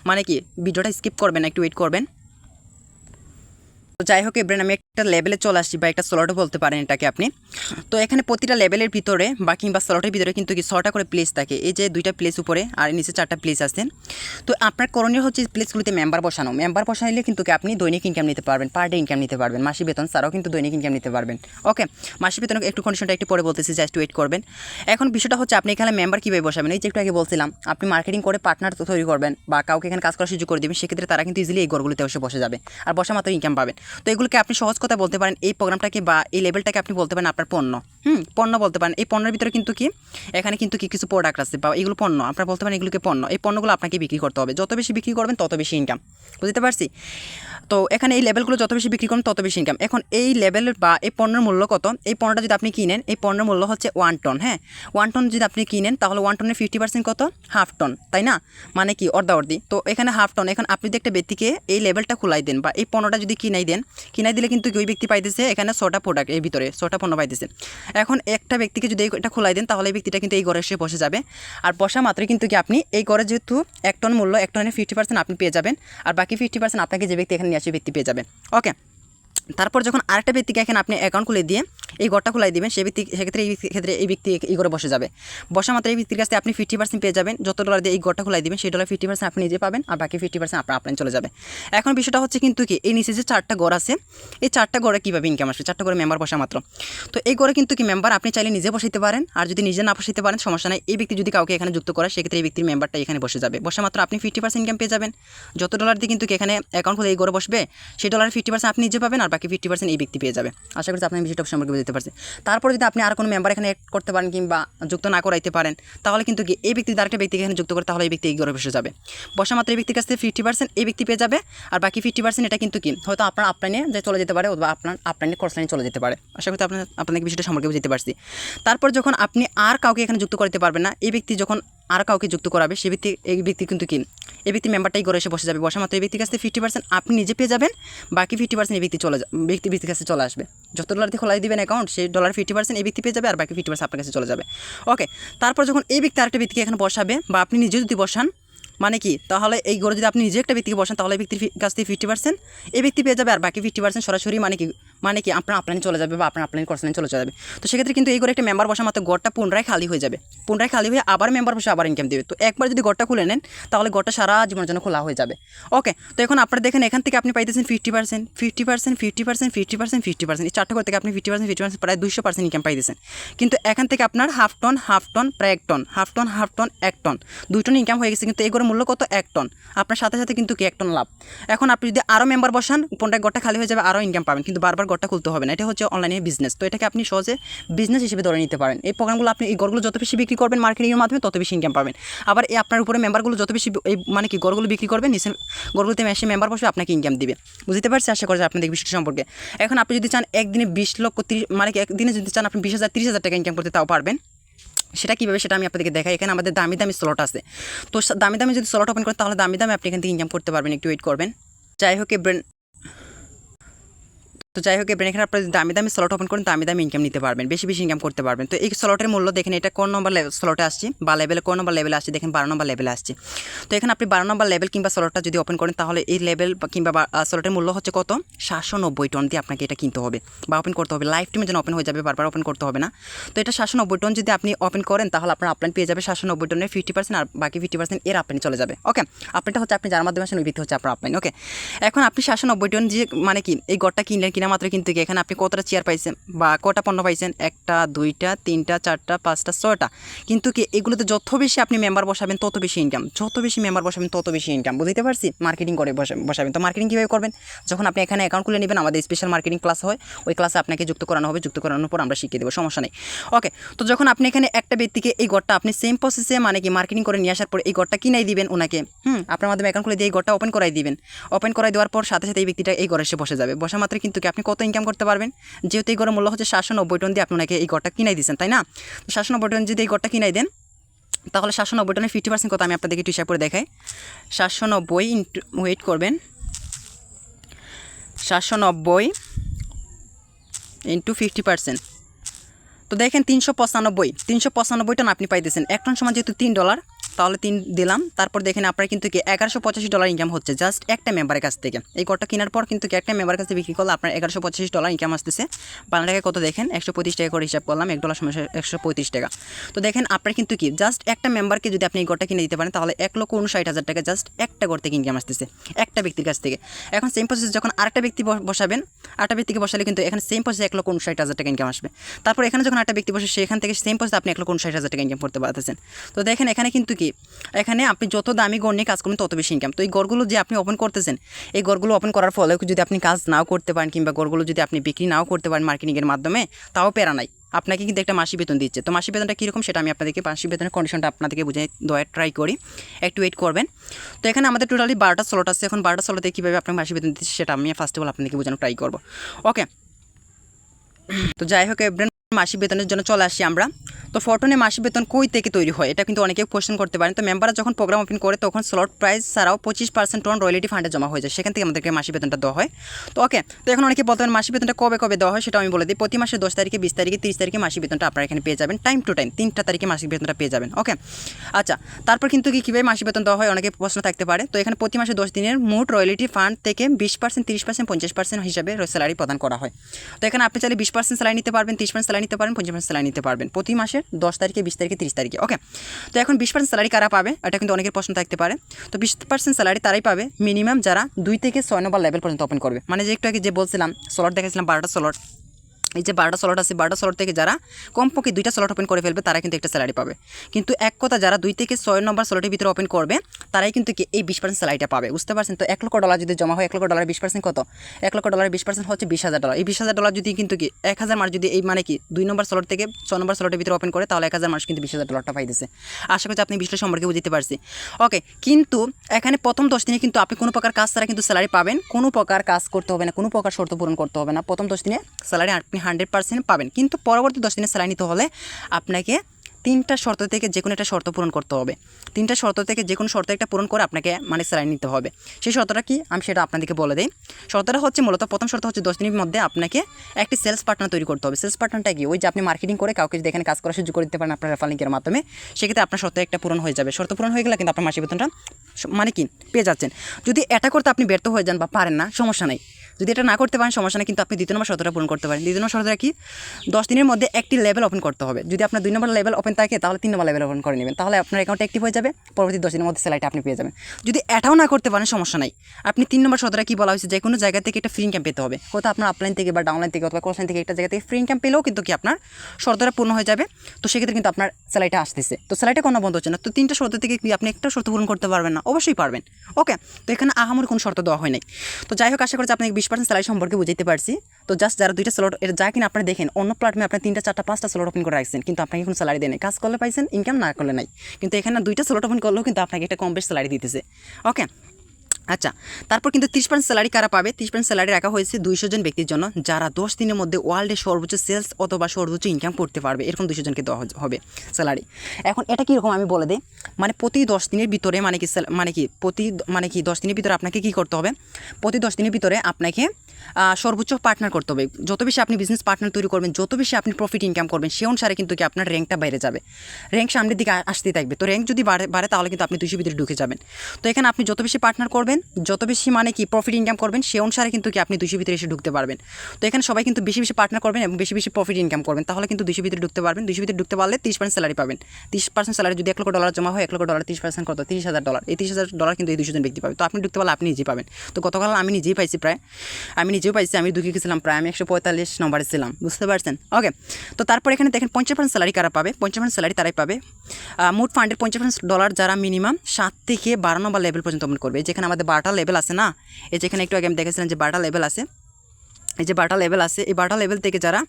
মানে কি ভিডিওটা স্কিপ করবেন একটু ওয়েট করবেন। তো যাই হোক, এবার আমি একটা লেভেলে চলে আসছি বা একটা স্লটও বলতে পারেন এটাকে আপনি। তো এখানে প্রতিটা লেভেলের ভিতরে বা কিংবা স্লটের ভিতরে কিন্তু কি ছটা করে প্লেস থাকে। এই যে দুইটা প্লেস উপরে আর নিচে চারটা প্লেস আছে। তো আপনার করণীয় হচ্ছে প্লেসগুলিতে মেম্বার বসানো। মেম্বার বসাইলে কিন্তু কি আপনি দৈনিক ইনকাম নিতে পারবেন পার ডে ইনকাম নিতে পারবেন। মাসিক বেতন ছাড়াও কিন্তু দৈনিক ইনকাম নিতে পারবেন। ওকে মাসিক বেতন একটু কন্ডিশনটা একটু পরে বলতেছি জাস্ট ওয়েট করবেন। এখন বিষয়টা হচ্ছে আপনি এখানে মেম্বার কীভাবে বসাবেন? এই যে একটু আগে বলছিলাম, আপনি মার্কেটিং করে পার্টনার তৈরি করবেন বা কাউকে এখানে কাজ করার সুযোগ করে দেবেন, সেক্ষেত্রে তারা কিন্তু ইজিলি এই ঘরগুলিতে এসে বসে যাবে। আর বসা মাত্র ইনকাম পাবেন। তো এগুলোকে আপনি সহজ কথা বলতে পারেন, এই প্রোগ্রামটাকে বা এই লেভেলটাকে আপনি বলতে পারেন আপনার পণ্য। হুম, পণ্য বলতে পারেন। এই পণ্যের ভিতরে কিন্তু কি, এখানে কিন্তু কি কিছু প্রোডাক্ট আছে বা এগুলো পণ্য, আপনারা বলতে পারেন এগুলোকে পণ্য। এই পণ্যগুলো আপনাকে বিক্রি করতে হবে। যত বেশি বিক্রি করবেন, তত বেশি ইনকাম বুঝতে পারছি? তো এখানে এই লেভেলগুলো যত বেশি বিক্রি করবেন, তত বেশি ইনকাম এখন এই লেভেল বা এই পণ্যের মূল্য কত? এই পণ্যটা যদি আপনি কিনেন, এই পণ্যের মূল্য হচ্ছে ওয়ান টন হ্যাঁ? ওয়ান টন যদি আপনি কিনেন, তাহলে ওয়ান টনের ফিফটি পার্সেন্ট কত? হাফ টন তাই না? মানে কি অর্ধাঅর্ধি তো এখানে হাফ টন এখন আপনি যদি একটা ব্যক্তিকে এই লেভেলটা খুলাই দেন বা এই পণ্যটা যদি কিনাই দেন কিনাই দিলে কিন্তু ওই ব্যক্তি পাইতেছে এখানে ছটা প্রোডাক্টের ভিতরে, ছটা পণ্য পাইতেছে। এখন একটা ব্যক্তিকে যদি এটা খোলাই দেন, তাহলে এই ব্যক্তিটা কিন্তু এই ঘরে এসে বসে যাবে। আর বসা মাত্রই কিন্তু কি আপনি, এই ঘরে যেহেতু এক টন মূল্য, এক টনের ফিফটি পার্সেন্ট আপনি পেয়ে যাবেন, আর বাকি ফিফটি পার্সেন্ট আপনাকে যে ব্যক্তি এখানে নিয়ে আসে ব্যক্তি পেয়ে যাবেন। ওকে তারপর যখন আরেকটা ব্যক্তিকে এখানে আপনি অ্যাকাউন্ট খুলে দিয়ে এই ঘরটা খুলাই দিবেন সেই ব্যক্তি সেক্ষেত্রে এই ক্ষেত্রে এই ব্যক্তি এই ঘরে বসে যাবে। বসা মাত্র এই ব্যক্তির কাছে আপনি ফিফটি পার্সেন্ট পেয়ে যাবেন। যত ডলার দিয়ে এই ঘরটা খুলাই দিবেন, সেই ডলার ফিফটি পার্সেন্ট আপনি নিজে পাবেন আর বাকি ফিফটি পার্সেন্ট আপনার আপনার চলে যাবে। এখন বিষয়টা হচ্ছে কিন্তু কি, এই নিচে যে চারটা ঘর আছে, এই চারটা ঘরে কীভাবে ইনকাম আসবে? চারটা ঘরে মেম্বার বসা মাত্র। তো এই ঘরে কিন্তু কি মেম্বার আপনি চাইলে নিজে বসাইতে পারেন, আর যদি নিজে না বসাইতে পারেন, সমস্যা নাই। এই ব্যক্তি যদি কাউকে এখানে যুক্ত করে, সেক্ষেত্রে এই ব্যক্তির মেম্বারটা এখানে বসে যাবে। বসা মাত্র আপনি ফিফটি পার্সেন্ট ইনকাম পেয়ে যাবেন। যত ডলার দিয়ে কিন্তু কি এখানে অ্যাকাউন্ট খুলে এই ঘরে বসবে, সেই ডলার ফিফটি পার্সেন্ট আপনি নিজে পাবেন আর বাকি ফিফটি পার্সেন্ট এই ব্যক্তি পেয়ে যাবে। আশা করি আপনি বিষয়টা সম্পর্কে বুঝতে পারছেন তারপর যদি আপনি আর কোনো মেম্বার এখানে অ্যাড করতে পারেন কিংবা যুক্ত না করাইতে পারেন, তাহলে কিন্তু কি এই ব্যক্তি আরেকটা ব্যক্তিকে এখানে যুক্ত করে তাহলে এই ব্যক্তি এই ঘরে বসে যাবে। বসা মাত্র এই ব্যক্তির কাছ থেকে ফিফটি পার্সেন্ট এই ব্যক্তি পেয়ে যাবে, আর বাকি ফিফটি পার্সেন্ট এটা কিন্তু কি? হয়তো আপনার আপলাইনে যে চলে যেতে পারে অথবা আপনার আপলাইনে কোর্সলাইনে চলে যেতে পারে। আশা করি আপনার আপনাকে বিষয়টা সম্পর্কে বুঝতে পারছি। তারপর যখন আপনি আর কাউকে এখানে যুক্ত করতে পারবেন না, এই ব্যক্তি যখন আর কাউকে যুক্ত করাবে সেই ব্যক্তি, এই ব্যক্তি কিন্তু কি? এই ব্যক্তি মেম্বারটাই ঘরে এসে বসে যাবে। বসা মাত্র এই ব্যক্তির কাছে ফিফটি পার্সেন্ট আপনি নিজে পেয়ে যাবেন, বাকি ফিফটি পার্সেন্ট এই ব্যক্তি চলে ব্যক্তি, ব্যক্তির কাছে চলে আসবে। যত ডলার দিয়ে খোলাই দেবেন অ্যাকাউন্ট সেই ডলার ফিফটি পার্সেন্ট এই ব্যক্তি পেয়ে যাবে আর বাকি ফিফটি পার্সেন্ট আপনার কাছে চলে যাবে। ওকে তারপর যখন এই ব্যক্তি আরেকটা ব্যক্তিকে এখানে বসাবে বা আপনি নিজে যদি বসান মানে কি? তাহলে এই ঘরে যদি আপনি নিজে একটা ব্যক্তিকে বসান, তাহলে এই ব্যক্তির কাছ থেকে ফিফটি পার্সেন্ট এই ব্যক্তি পেয়ে যাবে আর বাকি ফিফটি পার্সেন্ট সরাসরি মানে কি? মানে কি আপনার আপলাইনে চলে যাবে বা আপনার আপলাইন কোর্সলাইনে চলে যাবে। তো সেক্ষেত্রে কিন্তু এই ঘরে একটা মেম্বার বসা মাত্র গড়টা পুনরায় খালি হয়ে যাবে। পুনরায় খালি হয়ে আবার মেম্বার বসে আবার ইনকাম দেবে। তো একবার যদি গড়টা খুলে নেন, তাহলে গড়টা সারা জীবনের জন্য খোলা হয়ে যাবে। ওকে তো এখন আপনারা দেখেন, এখান থেকে আপনি পাইতেছেন fifty percent fifty percent fifty percent fifty percent fifty percent এই চারটা ঘর থেকে আপনি ফিফটি পার্সেন্ট ফিফটি পার্সেন্ট প্রায় দুশো পার্সেন্ট ইনকাম পাইতেছেন। কিন্তু এখান থেকে আপনার হাফ টন হাফ টন প্রায় এক ton half ton half ton এক টন দুই টন ইনকাম হয়ে গেছে, কিন্তু এই ঘরের মূল্য কত? এক টন আপনার সাথে সাথে কিন্তু কি এক টন লাভ। এখন আপনি যদি আরও মেম্বার বসান পনেরো গড়টা খালি হয়ে যাবে আরও ইনকাম পাবেন। কিন্তু বারবার গড়টা খুলতে হবে না, এটা হচ্ছে অনলাইনে বিজনেস তো এটাকে আপনি সহজে বিজনেস হিসেবে ধরে নিতে পারেন। এই প্রোগ্রামগুলো আপনি এই গড়গুলো যত বেশি বিক্রি করবেন মার্কেটিংয়ের মাধ্যমে, তত বেশি ইনকাম পাবেন। আবার এই আপনার উপরে মেম্বারগুলো যত বেশি এই মানে কি গড়গুলো বিক্রি করবেন নিচে গড়গুলোতে মেশে মেম্বার বসবে, আপনাকে ইনকাম দিবে। বুঝতে পারছি আশা করি আপনাদের বিষয়টি সম্পর্কে। এখন আপনি যদি চান একদিনে বিশ লক্ষ তিরিশ মানে একদিনে যদি চান আপনি বিশ হাজার, তিরিশ হাজার টাকা ইনকাম করতে তাও পারবেন। সেটা কীভাবে সেটা আমি আপনাদেরকে দেখাই। এখানে আমাদের দামি দামি স্লট আছে। তো দামি দামি যদি স্লট ওপেন করেন, তাহলে দামি দামি আপনি এখান থেকে ইনকাম করতে পারবেন, একটু ওয়েট করবেন। যাই হোক ব্রেন তো যাই হোক এখানে আপনার দামি দামি স্লট ওপেন করেন, দামি দামি ইনকাম নিতে পারবেন, বেশি বেশি ইনকাম করতে পারবেন। তো এই স্লটের মূল্য দেখেন, এটা কোন নম্বর স্লটে আসছে বা লেভেলে কোন নম্বর লেভেলে আসছে, দেখেন বারো নম্বর লেভেলে আসছে। তো এখানে আপনি বারো নম্বর লেভেল কিংবা স্লটটা যদি ওপেন করেন, তাহলে এই লেভেল কিংবা স্লটের মূল্য হচ্ছে কত? সাতশো নব্বই টন দিয়ে আপনাকে এটা কিনতে হবে বা ওপেন করতে হবে। লাইফ টাইমে যেন ওপেন হয়ে যাবে, বারবার ওপেন করতে হবে না। তো এটা সাতশো নব্বই টন যদি আপনি ওপেন করেন, তাহলে আপনার আপলাইন পেয়ে যাবে সাতশো নব্বই টনের ফিফটি পার্সেন্ট আর বাকি ফিফটি পার্সেন্ট এর আপলাইন চলে যাবে। ওকে আপনারটা হচ্ছে আপনি যার মাধ্যমে আসেন ওই ভিত্তি হচ্ছে আপনার আপলাইন ওকে এখন আপনি সাতশো নব্বই টন যে মানে কি, এই গড়টা কিনলেন কিনা মাত্র কিন্তু কি এখানে আপনি কতটা চেয়ার পাইছেন বা কটা পণ্য পাইছেন? একটা, দুইটা, তিনটা, চারটা, পাঁচটা, ছয়টা। কিন্তু কি এগুলোতে যত বেশি আপনি মেম্বার বসাবেন, তত বেশি ইনকাম যত বেশি মেম্বার বসাবেন, তত বেশি ইনকাম বুঝতে পারছি? মার্কেটিং করে বসাবেন। তো মার্কেটিং কীভাবে করবেন? যখন আপনি এখানে অ্যাকাউন্ট খুলে নেবেন, আমাদের স্পেশাল মার্কেটিং ক্লাস হয়। ওই ক্লাসে আপনাকে যুক্ত করানো হবে। যুক্ত করানোর পর আমরা শিখিয়ে দেবো। সমস্যা নেই। ওকে তো যখন আপনি এখানে একটা ব্যক্তিকে এই গড়টা আপনি সেম প্রসেসে মানে কি মার্কেটিং করে নিয়ে আসার পর এই গড়টা কিনাই দিবেন ওনাকে? হুম, আপনার মাধ্যমে অ্যাকাউন্ট খুলে দিয়ে এই গড়টা ওপেন করাই দিবেন। ওপেন করাই দেওয়ার পর সাথে সাথে এই ব্যক্তিটা এই ঘরে এসে বসে যাবে। বসা মাত্র কিন্তু আপনি কত ইনকাম করতে পারবেন? যেহেতু এই গড়ের মূল্য হচ্ছে সাতশো নব্বই টন দিয়ে আপনি ওনাকে এই ঘরটা কিনাই দিয়েছেন, তাই না? তো সাতশো নব্বই টন যদি এই গড়টা কিনাই দেন, তাহলে সাতশো নব্বই টনের ফিফটি পার্সেন্ট কত আমি আপনাদেরকে একটু হিসাব করে দেখাই। সাতশো নব্বই ইন্টু ওয়েট করবেন। সাতশো নব্বই ইন্টু ফিফটি পার্সেন্ট তো দেখেন তিনশো পঁচানব্বই তিনশো পঁচানব্বই টন আপনি পাইতেছেন। এক টন সমান যেহেতু তিন ডলার তাহলে তিন দিলাম। তারপর দেখেন আপনার কিন্তু কি এগারোশো পঁচাশি ডলার ইনকাম হচ্ছে। জাস্ট একটা মেম্বারের কাছ থেকে। এই গড়টা কেনার পর কিন্তু একটা মেম্বারের কাছে বিক্রি করলে আপনার এগারোশো পঁচাশি ডলার ইনকাম আসতেছে। বাংলা টাকায় কত দেখেন? একশো পঁচিশ টাকা করে হিসাব করলাম। এক ডলার সময় একশো পঁয়ত্রিশ টাকা। তো দেখেন আপনার কিন্তু কি জাস্ট একটা মেম্বারকে যদি আপনি এই গড়টা কিনে দিতে পারেন, তাহলে এক লক্ষ উনষাট হাজার টাকা জাস্ট একটা থেকে ইনকাম আসতেছে। একটা ব্যক্তির কাছ থেকে। এখন সেম প্রসেস যখন আরেকটা ব্যক্তি বসাবেন, আরেকটা ব্যক্তিকে বসালে কিন্তু এখানে সেম প্রসেস এক লক্ষ উনষাট হাজার টাকা ইনকাম আসবে। তারপর এখানে যখন একটা ব্যক্তি বসে, সেখান থেকে সেম প্রসেস আপনি এক লক্ষ উনষাট হাজার টাকা ইনকাম করতে পারতেছেন। তো দেখেন এখানে কিন্তু কি এখানে আপনি যত দামি গড় নিয়ে কাজ করবেন, তত বেশি ইনকাম তো এই গড়গুলো যে আপনি ওপেন করতেছেন, এই গড়গুলো ওপেন করার ফলে যদি আপনি কাজ নাও করতে পারেন কিংবা গড়গুলো যদি আপনি বিক্রি নাও করতে পারেন মার্কেটিংয়ের মাধ্যমে, তাও প্যারা নাই। আপনাকে কিন্তু একটা মাসিক বেতন দিচ্ছে। তো মাসিক বেতনটা কীরকম সেটা আমি আপনাদেরকে, মাসিক বেতনের কন্ডিশনটা আপনাদেরকে বুঝে দয়া ট্রাই করি। একটু ওয়েট করবেন। তো এখানে আমাদের টোটালি বারোটা স্লট আছে। এখন বারোটা স্লটে কীভাবে আপনার মাসিক বেতন দিচ্ছে সেটা আমি ফার্স্ট অফ অল আপনাদেরকে বোঝানোর ট্রাই করব। ওকে তো যাই হোক মাসিক বেতনের জন্য চলে আসি আমরা। তো ফটোনে মাসিক বেতন কই থেকে তৈরি হয়? এটা কিন্তু অনেকে কোশ্চেন করতে পারেন। তো মেম্বাররা যখন প্রোগ্রাম ওপেন করে, তখন স্লট প্রাইস ছাড়াও পঁচিশ পার্সেন্ট টন রয়্যালিটি ফান্ডে জমা হয়ে যায়। সেখান থেকে আমাদেরকে মাসিক বেতনটা দেওয়া হয়। তো ওকে তো এখন অনেকে বলতে পারেন, মাসিক বেতনটা কবে কবে দেওয়া হয় সেটা আমি বলে দিই। প্রতি মাসের দশ তারিখে, বিশ তারিখে, তিরিশ তারিখে মাসিক বেতনটা আপনারা এখানে পেয়ে যাবেন। টাইম টু টাইম তিনটা তারিখে মাসিক বেতনটা পেয়ে যাবেন। ওকে আচ্ছা তারপর কিন্তু কি, কীভাবে মাসিক বেতন দেওয়া হয়? অনেকে প্রশ্ন থাকতে পারে। তো এখানে প্রতি মাসে দশ দিনের মোট রয়্যালিটি ফান্ড থেকে বিশ পার্সেন্ট তিরিশ পার্সেন্ট পঞ্চাশ পার্সেন্ট হিসাবে স্যালারি প্রদান করা হয়। তো এখানে আপনি চাইলে বিশ পার্সেন্ট স্যালারি নিতে পারবেন, তিরিশ পার্সেন্ট স্যালারি নিতে পারেন, পঞ্চাশ পার্সেন্ট স্যালারি নিতে পারবেন। প্রতি মাসের দশ তারিখে, বিশ তারিখে, তিরিশ তারিখে ওকে তো এখন বিশ পার্সেন্ট স্যালারি কারা পাবে? এটা কিন্তু অনেকের প্রশ্ন থাকতে পারে। তো বিশ পার্সেন্ট স্যালারি তারাই পাবে মিনিমাম যারা দুই থেকে ছয় নম্বর লেভেল পর্যন্ত ওপেন করবে। মানে যে একটু আগে যে বলছিলাম স্লট দেখেছিলাম বারোটা স্লট এই যে বারোটা স্লট আছে, বারোটা স্লট থেকে যারা কমপক্ষে দুইটা স্লট ওপেন করে ফেলবে তারা কিন্তু একটা স্যালারি পাবে। কিন্তু এক কথা, যারা দুই থেকে ছয় নম্বর স্লটের ভিতরে ওপেন করবে, তারাই কিন্তু কি এই বিশ পার্সেন্ট স্যালারিটা পাবে, বুঝতে পারছেন? তো এক লক্ষ ডলার যদি জমা হয়, এক লক্ষ ডলার বিশ পার্সেন্ট কত? এক লক্ষ ডলারের বিশ পার্সেন্ট হচ্ছে বিশ হাজার ডলার এই বিশ হাজার ডলার যদি কিন্তু কি এক হাজার মানুষ যদি এই মানে কি দুই নম্বর স্লট থেকে ছয় নম্বর স্লটের ভিতরে ওপেন করে, তাহলে এক হাজার মানুষ কিন্তু বিশ হাজার ডলারটা পাইতেছে। আশা করছি আপনি বিষয়টা সম্পর্কে বুঝতে পারছি। ওকে কিন্তু এখানে প্রথম দশ দিনে কিন্তু আপনি কোনো প্রকার কাজ ছাড়া কিন্তু স্যালারি পাবেন, কোনো প্রকার কাজ করতে হবে না, কোনো প্রকার শর্ত পূরণ করতে হবে না। প্রথম দশ দিনে স্যালারি আপনি হান্ড্রেড পার্সেন্ট পাবেন। কিন্তু পরবর্তী দশ দিনে স্যালারি নিতে হলে আপনাকে তিনটা শর্ত থেকে যে কোনো একটা শর্ত পূরণ করতে হবে। তিনটা শর্ত থেকে যে কোনো শর্ত একটা পূরণ করে আপনাকে মানে স্যালারি নিতে হবে। সেই শর্তটা কি? আমি সেটা আপনাদেরকে বলে দিই। শর্তটা হচ্ছে মূলত প্রথম শর্ত হচ্ছে দশ দিনের মধ্যে আপনাকে একটি সেলস পার্টনার তৈরি করতে হবে। সেলস পার্টনারটা কি? ওই যে আপনি মার্কেটিং করে কাউকে যদি এখানে কাজ করার সুযোগ করে দিতে পারেন আপনার রেফার মাধ্যমে, সেক্ষেত্রে আপনার শর্ত একটা পূরণ হয়ে যাবে। শর্ত পূরণ হয়ে গেলে কিন্তু আপনার মাসিক বেতনটা মানে কি? পেয়ে যাচ্ছেন। যদি এটা করতে আপনি ব্যর্থ হয়ে যান বা পারেন না, সমস্যা নেই। যদি এটা না করতে পারেন, সমস্যা নেই, কিন্তু আপনি দ্বিতীয় নম্বর শর্তটা পূরণ করতে পারেন। দ্বিতীয় নম্বর শর্তটা কি? দশ দিনের মধ্যে একটি লেভেল ওপেন করতে হবে। যদি আপনার দুই নম্বর লেভেল ওপেন থাকে, তাহলে তিন নম্বর লেভেল ওপেন করে নেবেন। তাহলে আপনার অ্যাকাউন্ট অ্যাক্টিভ হয়ে যাবে। পরবর্তী দশ দিনের মধ্যে স্যালারিটা আপনি পেয়ে যাবেন। যদি এটাও না করতে পারেন, সমস্যা নাই। আপনি তিন নম্বর শর্তটা কি বলা হয়েছে? যে কোনো জায়গা থেকে একটা ফ্রি ইনকাম পেতে হবে। কোথাও আপনার আপলাইন থেকে বা ডাউনলাইন থেকে অথবা কোর্সলাইন থেকে একটা জায়গা থেকে ফ্রি ইনকাম পেলেও কিন্তু কি আপনার শর্তটা পূর্ণ হয়ে যাবে। তো সেক্ষেত্রে কিন্তু আপনার স্যালারিটা আসতেছে। তো স্যালারিটা কোনো বন্ধ হচ্ছে না। তো তিনটা শর্ত থেকে কি আপনি একটা শর্ত পূরণ করতে পারবেন না? অবশ্যই পারবেন। ওকে তো এখানে আহামরি কোনো শর্ত দেওয়া হয় নাই। তো যাই হোক, আশা করছি আপনাকে পার্সেন্ট স্যালারি সম্পর্কে বুঝাইতে পারছি। তো জাস্ট যারা দুইটা স্লট এটা যা কিনা আপনি দেখেন, অন্য প্ল্যাটফর্মে আপনি তিনটা, চারটা, পাঁচটা স্লট ওপেন করে রাখছেন, কিন্তু আপনাকে কোনো স্যালারি দেয় কাজ করলে পাইছেন ইনকাম না করলে নাই। কিন্তু এখানে দুইটা স্লট ওপেন করলেও কিন্তু আপনাকে একটা কম বেশ স্যালারি দিতেছে। ওকে আচ্ছা তারপর কিন্তু ত্রিশ পার্সেন্ট স্যালারি কারা পাবে? ত্রিশ পার্সেন্ট স্যালারি রাখা হয়েছে দুইশো জন ব্যক্তির জন্য, যারা দশ দিনের মধ্যে ওয়ার্ল্ডে সর্বোচ্চ সেলস অথবা সর্বোচ্চ ইনকাম করতে পারবে। এরকম দুইশো জনকে দেওয়া হবে স্যালারি এখন এটা কীরকম আমি বলে দিই? মানে প্রতি দশ দিনের ভিতরে মানে কি মানে কি প্রতি মানে কি দশ দিনের ভিতরে আপনাকে কী করতে হবে? প্রতি দশ দিনের ভিতরে আপনাকে সর্বোচ্চ পার্টনার করতে হবে। যত বেশি আপনি বিজনেস পার্টনার তৈরি করবেন, যত বেশি আপনি প্রফিট ইনকাম করবেন সে অনুসারে কিন্তু কি আপনার র্যাঙ্কটা বাইরে যাবে। র্যাঙ্ক সামনের দিকে আসতেই থাকবে। তো র্যাঙ্ক যদি বাড়ে বাড়ে, তাহলে কিন্তু আপনি দুশো ভিতরে ঢুকে যাবেন। তো এখানে আপনি যত বেশি পার্টনার করবেন, যত বেশি মানে কি প্রফিট ইনকাম করবেন সে অনুসারে কিন্তু কি আপনি দুশো ভিতরে এসে ঢুকতে পারবেন। তো এখানে সবাই কিন্তু বেশি বেশি পার্টনার করবেন এবং বেশি বেশি প্রফিট ইনকাম করবেন। তাহলে কিন্তু দুশো ভিতরে ঢুকতে পারবেন। দুশো ভিতরে ঢুকতে পারলে তিরিশ পার্সেন্ট স্যালারি পাবেন। তিরিশ পার্সেন্ট স্যালারি যদি এক লক্ষ ডলার জমা হয়, এক লক্ষ ডলার তিরিশ পার্সেন্ট কত? তিরিশ হাজার ডলার এই তিরিশ হাজার ডলার কিন্তু এই দুশো জন ব্যক্তি পাবে তো আপনি ঢুকতে পারলে আপনি নিজেই পাবেন। তো গতকাল আমি নিজেই পাইছি প্রায়। আমি নিজেও পাইছি, আমি ঢুকে গেছিলাম প্রায়, আমি একশো পঁয়তাল্লিশ নম্বরে ছিলাম, বুঝতে পারছেন? ওকে তো তারপর এখানে দেখেন পঞ্চাশ পার্সেন্ট স্যালারি কারা পাবে? পঞ্চাশ পার্সেন্ট স্যালারি তারাই পাবে। মোট ফান্ডের পঞ্চাশ পার্সেন্ট ডলার যারা মিনিমাম সাত থেকে বারো নম্বর লেভেল পর্যন্ত ওপেন করবে। যেখানে আমাদের বারোটা লেভেল আছে না? এই যেখানে একটু আগে আমি দেখেছিলাম যে বারোটা লেভেল আছে। এই যে বারোটা লেভেল আছে, এই বারোটা লেভেল থেকে যারা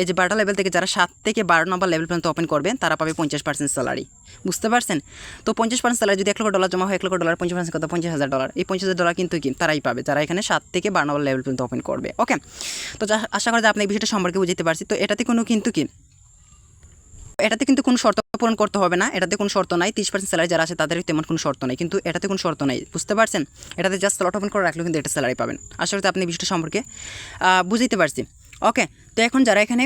এই যে বারোটা লেভেল থেকে যারা সাত থেকে বারো নম্বর লেভেল পর্যন্ত ওপেন করবেন, তারা পাবে পঞ্চাশ পার্সেন্ট স্যালারি বুঝতে পারছেন? তো পঞ্চাশ পার্সেন্ট স্যালারি যদি এক লক্ষ ডলার জমা হয়, এক লক্ষ ডলার পঞ্চাশ পার্সেন্ট কত? পঞ্চাশ হাজার ডলার এই পঞ্চাশ হাজার ডলার কিন্তু কি তারাই পাবে, যারা এখানে সাত থেকে বারো নম্বর লেভেল পর্যন্ত ওপেন করবে। ওকে তো আশা করি যে আপনি এই বিষয়টা সম্পর্কে বুঝতে পারছি। তো এটাতে কোনো কিন্তু কি এটাতে কিন্তু কোনো শর্ত পূরণ করতে হবে না। এটাতে কোনো শর্ত নাই। তিরিশ পার্সেন্ট স্যালারি যারা আছে, তাদের তেমন কোনো শর্ত নেই। কিন্তু এটাতে কোনো শর্ত নেই। বুঝতে পারছেন? এটাতে জাস্ট স্লট ওপেন করে রাখলেও কিন্তু এটা স্যালারি পাবেন। করি আপনি বিষয়টা সম্পর্কে বুঝতে পারছি। ওকে তো এখন যারা এখানে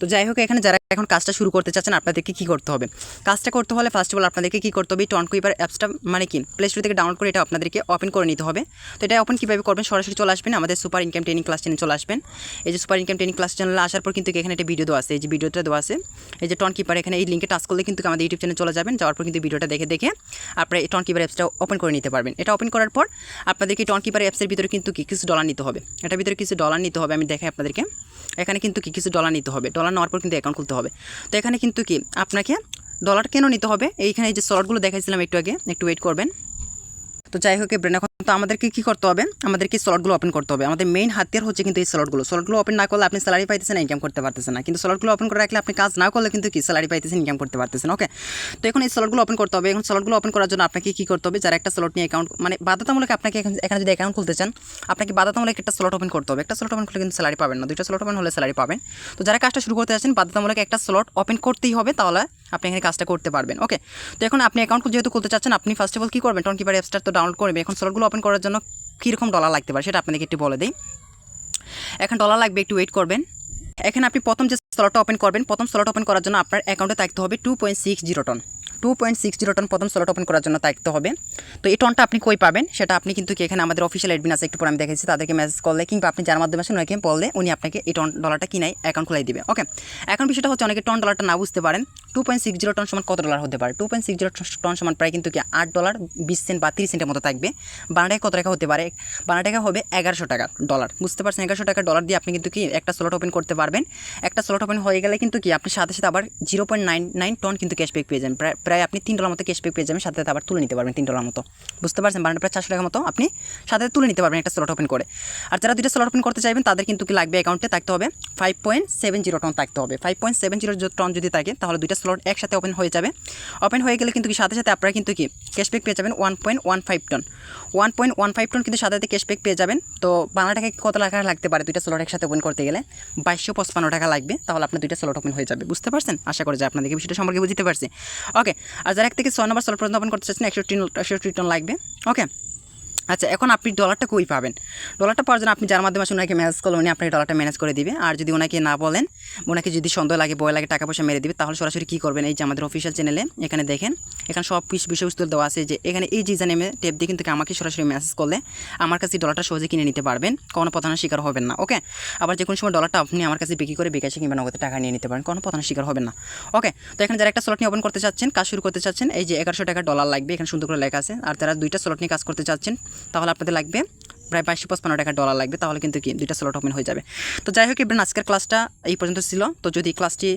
তো যাই হোক, এখানে যারা এখন কাজটা শুরু করতে চাচ্ছেন, আপনাদেরকে কী করতে হবে? কাজটা করতে হলে ফার্স্ট অফ অল আপনাদেরকে কী করতে হবে? টন কুইপার অ্যাপসটা মানে কি? প্লে স্টোর থেকে ডাউনলোড করে এটা আপনাদেরকে ওপেন করে নিতে হবে। তো এটা ওপেন কীভাবে করবেন? সরাসরি চলে আসবেন, আমাদের সুপার ইনকাম ট্রেনিং ক্লাস চ্যানেলে চলে আসবেন। এই যে সুপার ইনকাম ট্রেনিং ক্লাস চ্যানেলে আসার পর কিন্তু এখানে একটা ভিডিও দেওয়া আছে। এই যে ভিডিওটা দেওয়া আছে, এই যে টন কিপার এখানে এই লিঙ্কে টাচ করলে কিন্তু আমাদের ইউটিউব চ্যানেলে চলে যাবেন। যাওয়ার পর কিন্তু ভিডিওটা দেখে দেখে আপনারা এই টন কিপার অ্যাপসটা ওপেন করে নিতে পারবেন। এটা ওপেন করার পর আপনাদেরকে টন কিপার অ্যাপসের ভিতরে কিন্তু কিছু ডলার নিতে হবে। এটার ভিতরে কিছু ডলার নিতে হবে, আমি দেখাই আপনাদেরকে। এখানে কিন্তু কি কিছু ডলার নিতে হবে। ডলার নেওয়ার পর কিন্তু অ্যাকাউন্ট খুলতে হবে। তো এখানে কিন্তু কি, আপনাকে ডলার কেন নিতে হবে? এইখানে যে শর্টগুলো দেখাইছিলাম একটু আগে, একটু ওয়েট করবেন। তো যাই হোক ব্রেন এখন তো আমাদেরকে কী করতে হবে? আমাদেরকে স্লটগুলো ওপেন করতে হবে। আমাদের মেইন হাতিয়ার হচ্ছে কিন্তু এই স্লটগুলো স্লটগুলো ওপেন না করলে আপনি স্যালারি পাইতেছেন ইনকাম করতে পারতেছেন না। কিন্তু স্লটগুলো ওপেন করে রাখলে আপনি কাজ না করলে কিন্তু কি? স্যালারি পাইতেছেন ইনকাম করতে পারতেছেন ওকে তো এখন এই স্লটগুলো ওপেন করতে হবে। এখন স্লটগুলো ওপেন করার জন্য আপনাকে কী করতে হবে? যারা একটা স্লট নিয়ে অ্যাকাউন্ট মানে বাধ্যতামূলক আপনাকে এখানে যদি অ্যাকাউন্ট খুলতে চান, আপনাকে বাধ্যতামূলক একটা স্লট ওপেন করতে হবে। একটা স্লট ওপেন করলে কিন্তু স্যালারি পাবেন না। দুইটা স্লট ওপেন হলে স্যালারি পাবেন। তো যারা কাজটা শুরু করতে যাচ্ছেন, বাধ্যতামূলক একটা স্লট ওপেন করতেই হবে, তাহলে আপনি এখানে কাজটা করতে পারবেন। ওকে তো এখন আপনি অ্যাকাউন্ট যেহেতু খুলতে চাচ্ছেন, আপনি ফার্স্ট অফ অল কী করবেন? টন কিপার অ্যাপসটা তো ডাউনলোড করবেন। এখন স্লটগুলো ওপেন করার জন্য কীরকম ডলার লাগতে পারে সেটা আপনাদেরকে একটু বলে দিই। এখন ডলার লাগবে, একটু ওয়েট করবেন। এখানে আপনি প্রথম যে স্লটটা ওপেন করবেন, প্রথম স্লট ওপেন করার জন্য আপনার অ্যাকাউন্টে থাকতে হবে two point six zero ton two point six zero ton প্রথম স্লট ওপেন করার জন্য থাকতে হবে। তো এই টনটা আপনি কই পাবেন? সেটা আপনি কিন্তু এখানে আমাদের অফিসিয়াল অ্যাডমিন আছে, একটু পরে আমি দেখেছি তাদেরকে মেসেজ করলে কিংবা আপনি যার মাধ্যমে আসেন ওনাকে বললে উনি আপনাকে এই টন ডলারটা কিনাই অ্যাকাউন্ট খোলাই দিবে ওকে এখন বিষয়টা হচ্ছে অনেকে টন ডলারটা না বুঝতে পারেন। Two point six zero ton সমান কত ডলার হতে পারে? Two point six zero ton সমান প্রায় কিন্তু কি আট ডলার বিশ সেন্ট বা তিরিশ সেন্টের মতো থাকবে। বাংলা টাকা কত টাকা হতে পারে? বাংলা টাকা হবে এগারোশো টাকা ডলার বুঝতে পারছেন? এগারোশো টাকা ডলার দিয়ে আপনি কিন্তু কি একটা স্লট ওপেন করতে পারবেন। একটা স্লট ওপেন হয়ে গেলে কিন্তু কি আপনি সাথে সাথে আবার zero point nine nine ton কিন্তু ক্যাশব্যাক পেয়ে যাবেন। প্রায় প্রায় আপনি তিন ডলার মতো ক্যাশব্যাক পেয়ে যাবেন, সাথে সাথে আবার তুলে নিতে পারবেন তিন ডলার মতো। বুঝতে পারছেন? বাংলা প্রায় চারশো টাকা মতো আপনি সাথে তুলে নিতে পারবেন একটা স্লট ওপেন করে। আর যারা দুইটা স্লট ওপেন করতে চাইবেন, তাদের কিন্তু কি লাগবে অ্যাকাউন্টে থাকতে হবে five point seven zero ton থাকতে হবে। Five point seven zero ton যদি থাকে, তাহলে দুইটা স্লট একসাথে ওপেন হয়ে যাবে। ওপেন হয়ে গেলে কিন্তু কি সাথে সাথে আপনারা কিন্তু কি ক্যাশব্যাক পেয়ে যাবেন one point one five ton one point one five ton কিন্তু সাথে সাথে ক্যাশব্যাক পেয়ে যাবেন। তো বাংলা টাকা কত টাকা লাগতে পারে দুইটা স্লট একসাথে ওপেন করতে গেলে? বাইশশো পঁচপান্ন টাকা লাগবে, তাহলে আপনার দুইটা স্লট ওপেন হয়ে যাবে। বুঝতে পারছেন? আশা করি যে আপনাদেরকে বিষয়টা সম্পর্কে বুঝতে পারছি। ওকে আর যারা এক থেকে ছয় নম্বর পর্যন্ত ওপেন করতে চাচ্ছেন, একশো টিন একশো টন লাগবে। ওকে আচ্ছা এখন আপনি ডলারটা কই পাবেন? ডলারটা পাওয়ার জন্য আপনি যার মাধ্যমে আসলে ওনাকে ম্যানেজ করলে উনি আপনাকে ডলারটা ম্যানেজ করে দিবে। আর যদি ওনাকে না বলেন, ওনাকে যদি সন্দেহ লাগে বয় লাগে টাকা পয়সা মেরে দিবে, তাহলে সরাসরি কী করবেন? এই যে আমাদের অফিসিয়াল চ্যানেলে এখানে দেখেন, এখানে সব বিষয়বস্তু দেওয়া আছে যে, এখানে এই জিজা নেমে টেপ দিয়ে কিন্তু আমাকে সরাসরি মেসেজ করলে আমার কাছে ডলারটা সহজে কিনে নিতে পারবেন। কোনো প্রধানের শিকার হবেন না ওকে আবার যে কোনো সময় ডলারটা আপনি আমার কাছে বিক্রি করে বিকাশে কিংবা নগদে টাকা নিয়ে নিতে পারেন, কোনো প্রধানের শিকার হবেন না ওকে তো এখানে যারা একটা স্লট নিয়ে ওপেন করতে চাচ্ছেন, কাজ শুরু করতে চাচ্ছেন, এই যে এগারোশো টাকা ডলার লাগবে, এখানে সুন্দর করে লেখা আছে। আর যারা দুইটা স্লট নিয়ে কাজ করতে চাচ্ছেন তাহলে আপনাদের লাগবে। প্রায় বাইশশো পঁচপান্ন টাকা ডলার লাগবে, তাহলে কিন্তু কি, দুইটা স্লট ওপেন হয়ে যাবে। তো যাই হোক ইব্রান আজকের ক্লাসটা এই পর্যন্ত ছিল। তো যদি ক্লাসটি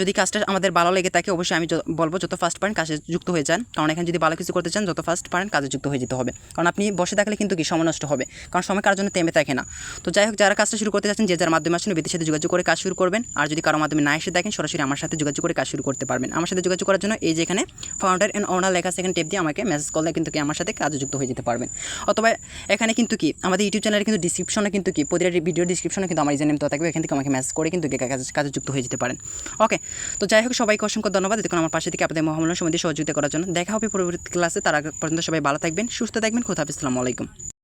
যদি কাজটা আমাদের ভালো লেগে থাকে, অবশ্যই আমি বলব যত ফার্স্ট পারেন কাজে যুক্ত হয়ে যান। কারণ এখানে যদি ভালো কিছু করতে চান, যত ফার্স্ট পারেন কাজে যুক্ত হয়ে যেতে হবে। কারণ আপনি বসে থাকলে কিন্তু কি, সময় নষ্ট হবে। কারণ সময় কার জন্য থেমে থাকে না। তো যাই হোক, যারা কাজটা শুরু করতে চাচ্ছেন যে যার মাধ্যমে আসলে বিদের সাথে যোগাযোগ করে কাজ শুরু করবেন। আর যদি কারও মাধ্যমে না এসে দেখেন, সরাসরি আমার সাথে যোগাযোগ করে কাজ শুরু করতে পারবেন। আমার সাথে যোগাযোগ করার জন্য এই যে এখানে ফাউন্ডার অ্যান্ড ওনার লেখা সেখানে টেপ দিয়ে আমাকে মেসেজ করলে কিন্তু কি, আমার সাথে কাজে যুক্ত হয়ে যেতে পারবেন। অথবা এখানে কিন্তু কি আমাদের ইউটিউব চ্যানেলে কিন্তু ডিসক্রিপশনে কিন্তু কি? প্রতিটা ভিডিও ডিসক্রিপশনে কিন্তু আমার ইউজার নেম দেওয়া থাকবে। এখান থেকে আমাকে মেসেজ করে কিন্তু কি কাজে যুক্ত হয়ে যেতে পারেন। ওকে তো যাই হোক, সবাইকে অসংখ্য ধন্যবাদ। দেখুন আমার পাশে থেকে আপনাদের মহামূল্য দিয়ে সহযোগিতা করার জন্য। দেখা হবে পরবর্তী ক্লাসে তারা পর্যন্ত সবাই ভালো থাকবেন, সুস্থ থাকবেন। খুদা হাফিজ, আসসালামু আলাইকুম।